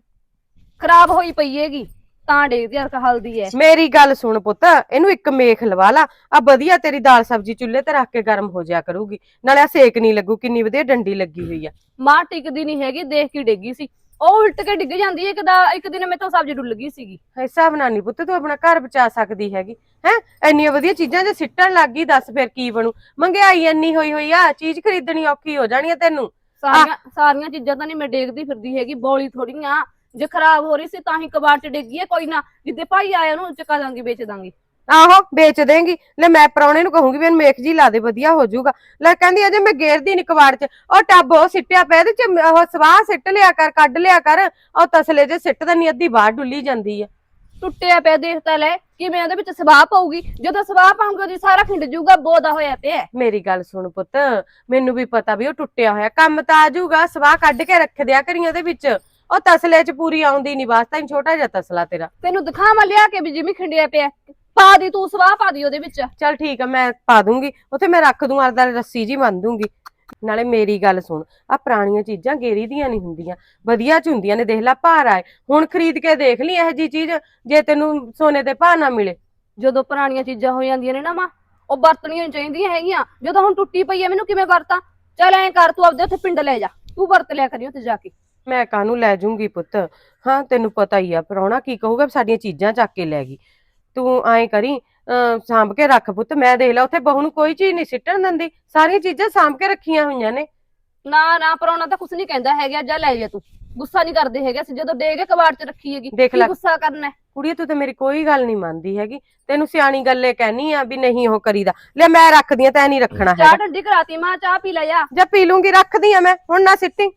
ਖਰਾਬ ਹੋਈ ਪਈ ਹੈਗੀ। ਤਾਂ ਡੇਗਦੀ ਆ ਹਲਦੀ ਹੈ ਮੇਰੀ ਗੱਲ ਸੁਣ ਪੁੱਤ ਇਹਨੂੰ ਇੱਕ ਮੇਖ ਲਵਾ ਲਾ। ਆ ਵਧੀਆ ਤੇਰੀ ਦਾਲ ਸਬਜ਼ੀ ਚੁੱਲ੍ਹੇ ਤੇ ਰੱਖ ਕੇ ਗਰਮ ਹੋ ਜਾਇਆ ਕਰੂਗੀ। ਨਾਲੇ ਆ ਸੇਕ ਨਹੀਂ ਲੱਗੂ ਕਿੰਨੀ ਵਧੀਆ ਡੰਡੀ ਲੱਗੀ ਹੋਈ ਆ। ਮਾਂ ਟਿਕਦੀ ਨਹੀਂ ਹੈਗੀ ਦੇਖ ਕੇ ਡਿੱਗੀ ਸੀ। ਉਹ ਉਲਟ ਕੇ ਡਿੱਗ ਜਾਂਦੀ ਹੈ ਇੱਕ ਦਾ ਇੱਕ ਦਿਨ ਮੇਰੇ ਤੋਂ ਸਬਜ਼ੀ ਡੁੱਲ ਗਈ ਸੀਗੀ। ਹਿਸਾਬ ਨਾਲ ਨਹੀਂ ਪੁੱਤ ਤੂੰ ਆਪਣਾ ਘਰ ਬਚਾ ਸਕਦੀ ਹੈਗੀ। ਹੈ? ਇੰਨੀਆਂ ਵਧੀਆ ਚੀਜ਼ਾਂ ਜੇ ਸਿੱਟਣ ਲੱਗ ਗਈ ਦੱਸ ਫਿਰ ਕੀ ਬਣੂ? ਮਹਿੰਗਾਈ ਇੰਨੀ ਹੋਈ ਹੋਈ ਆ ਚੀਜ਼ ਖਰੀਦਣੀ ਔਖੀ ਹੋ ਜਾਣੀ ਆ ਤੈਨੂੰ। ਸਾਰੀਆਂ ਸਾਰੀਆਂ ਚੀਜ਼ਾਂ ਤਾਂ ਨਹੀਂ ਮੈਂ ਡੇਗਦੀ ਫਿਰਦੀ ਹੈਗੀ ਬੋਲੀ ਥੋੜੀਆਂ ਜੇ ਖਰਾਬ ਹੋ ਰਹੀ ਸੀ ਤਾਂ ਹੀ ਕਬਾੜ ਚ ਡਿੱਗੀ ਹੈ ਕੋਈ ਨਾ ਜਿੱਦੇ ਭਾਈ ਆਇਆ ਉਹਨੂੰ ਚੁਕਾ ਦਾਂਗੀ ਵੇਚ ਦਾਂਗੀ। ਆਹੋ ਵੇਚ ਦੇਂਗੀ। ਲੈ ਮੈਂ ਪਰੌਣੇ ਨੂੰ ਕਹੂੰਗੀ ਵੀ ਇਹਨੂੰ ਮੇਖ ਜੀ ਲਾ ਦੇ ਵਧੀਆ ਹੋ ਜਾਊਗਾ। ਲੈ ਕਹਿੰਦੀ ਅਜੇ ਮੈਂ ਗੇਰਦੀ ਨੀ ਕਵਾੜ ਚ। ਉਹ ਟੱਬ ਉਹ ਸਿੱਟਿਆ ਪਿਆ ਇਹਦੇ ਚ ਉਹ ਸਵਾਹ ਸਿੱਟ ਲਿਆ ਕਰ ਕੱਢ ਲਿਆ ਕਰ। ਉਹ ਤਸਲੇ ਜੇ ਸਿੱਟ ਦਨੀ ਅੱਧੀ ਬਾਹਰ ਡੁੱਲੀ ਜਾਂਦੀ ਆ। ਟੁੱਟਿਆ ਪਿਆ ਦੇਖ ਤਾਂ ਲੈ ਕਿਵੇਂ ਉਹਦੇ ਵਿੱਚ ਸਵਾਹ ਪਊਗੀ। ਜਦੋਂ ਸਵਾਹ ਪਾਉਂਗੇ ਉਹਦੀ ਸਾਰਾ ਖਿੰਡ ਜੂਗਾ ਬੋਦਾ ਹੋਇਆ ਪਿਆ ਮੇਰੀ ਗੱਲ ਸੁਣ ਪੁੱਤ ਮੈਨੂੰ ਵੀ ਪਤਾ ਵੀ ਉਹ ਟੁੱਟਿਆ ਹੋਇਆ। ਕੰਮ ਤਾਂ ਆ ਜਾਊਗਾ ਸਵਾਹ ਕੱਢ ਕੇ ਰੱਖ ਦਿਆ ਕਰੀ ਉਹਦੇ ਵਿੱਚ। ਉਹ ਤਸਲੇ ਚ ਪੂਰੀ ਆਉਂਦੀ ਨਹੀਂ ਵਾਸਤਾ ਹੀ ਛੋਟਾ ਜਿਹਾ ਤਸਲਾ ਤੇਰਾ। ਤੈਨੂੰ ਦਿਖਾਵਾਂ ਲਿਆ ਕੇ ਵੀ ਜਿਵੇਂ ਖਿੰਡਿਆ ਪਿਆ। ਪਾ ਦੀ ਤੂੰ ਸਵਾਹ ਪਾ ਦੀ ਉਹਦੇ ਵਿੱਚ। ਚੱਲ ਠੀਕ ਆ ਮੈਂ ਪਾ ਦੂੰਗੀ। ਉੱਥੇ ਮੈਂ ਰੱਖ ਦੂੰ ਅਰਦਾ ਰੱਸੀ ਜੀ ਬੰਨ ਦੂੰਗੀ। ਨਾਲੇ ਮੇਰੀ ਗੱਲ ਸੁਣ ਆ ਪੁਰਾਣੀਆਂ ਚੀਜ਼ਾਂ ਗੇਰੀ ਦੀਆਂ ਨਹੀਂ ਹੁੰਦੀਆਂ। ਵਧੀਆ ਚ ਹੁੰਦੀਆਂ ਨੇ ਦੇਖ ਲੈ ਭਾਰ ਆਏ। ਹੁਣ ਖਰੀਦ ਕੇ ਦੇਖ ਲਈ ਇਹ ਜੀ ਚੀਜ਼ ਜੇ ਤੈਨੂੰ ਸੋਨੇ ਦੇ ਭਾਅ ਨਾ ਮਿਲੇ। ਜਦੋਂ ਪੁਰਾਣੀਆਂ ਚੀਜ਼ਾਂ ਹੋ ਜਾਂਦੀਆਂ ਨੇ ਨਾ ਮਾਂ ਉਹ ਵਰਤਣੀਆਂ ਨੀ ਚਾਹੀਦੀਆਂ ਹੈਗੀਆਂ। ਜਦੋਂ ਹੁਣ ਟੁੱਟੀ ਪਈ ਐ ਮੈਨੂੰ ਕਿਵੇਂ ਵਰਤਾਂ? ਚੱਲ ਐਂ ਕਰ ਤੂੰ ਆਪਦੇ ਉੱਥੇ ਪਿੰਡ ਲੈ ਜਾ। ਤੂੰ ਵਰਤ ਲਿਆ ਕਰੀ ਉੱਥੇ ਜਾ ਕੇ। ਮੈਂ ਕਾਹਨੂੰ ਲੈ ਜੂੰਗੀ ਪੁੱਤ? ਹਾਂ ਤੈਨੂੰ ਪਤਾ ਹੀ ਆ ਪ੍ਰਾਹੁਣਾ ਕੀ ਕਹੂਗਾ ਵੀ ਸਾਡੀਆਂ ਚੀਜ਼ਾਂ ਚੱਕ ਕੇ ਲੈ ਗਈ। ਤੂੰ ਐਂ ਕਰੀ ਸਾਂਭ ਕੇ ਰੱਖ ਪੁੱਤ ਮੈਂ ਦੇਖ ਲਾ ਉੱਥੇ ਬਹੂ ਨੂੰ ਕੋਈ ਚੀਜ਼ ਨਹੀਂ ਸਿੱਟਣ ਦਿੰਦੀ। ਸਾਰੀਆਂ ਚੀਜ਼ਾਂ ਸਾਂਭ ਕੇ ਰੱਖੀਆਂ ਹੋਈਆਂ ਨੇ। ਨਾ ਨਾ ਪਰੋਣਾ ਤਾਂ ਕੁਛ ਨਹੀਂ ਕਹਿੰਦਾ ਹੈਗਾ ਜਾ ਲੈ ਜਾ ਤੂੰ। ਗੁੱਸਾ ਨਹੀਂ ਕਰਦੇ ਹੈਗੇ ਅਸੀਂ ਜਦੋਂ ਦੇ ਕੇ ਕਬਾੜ 'ਚ ਰੱਖੀ ਹੈਗੀ ਦੇਖ ਕੀ ਲੈ। ਗੁੱਸਾ ਕਰਨਾ ਹੈ? ਕੁੜੀਏ ਤੂੰ ਤਾਂ ਮੇਰੀ ਕੋਈ ਗੱਲ ਨਹੀਂ ਮੰਨਦੀ ਹੈਗੀ। ਤੈਨੂੰ ਸਿਆਣੀ ਗੱਲੇ ਕਹਿਨੀ ਆ ਵੀ ਨਹੀਂ ਉਹ ਕਰੀਦਾ। ਲੈ ਮੈਂ ਰੱਖਦੀ ਆ ਤੈਂ ਨਹੀਂ ਰੱਖਣਾ ਚਾਹ ਹੈਗਾ। ਠੰਡੀ ਕਰਾਤੀ ਮਾਂ ਚਾਹ ਪੀ ਲੈ ਜਾ ਜਾਂ ਪੀ ਲੂੰਗੀ ਰੱਖਦੀ ਆ ਮੈਂ ਹੁਣ ਨਾ ਸਿੱਟੀ।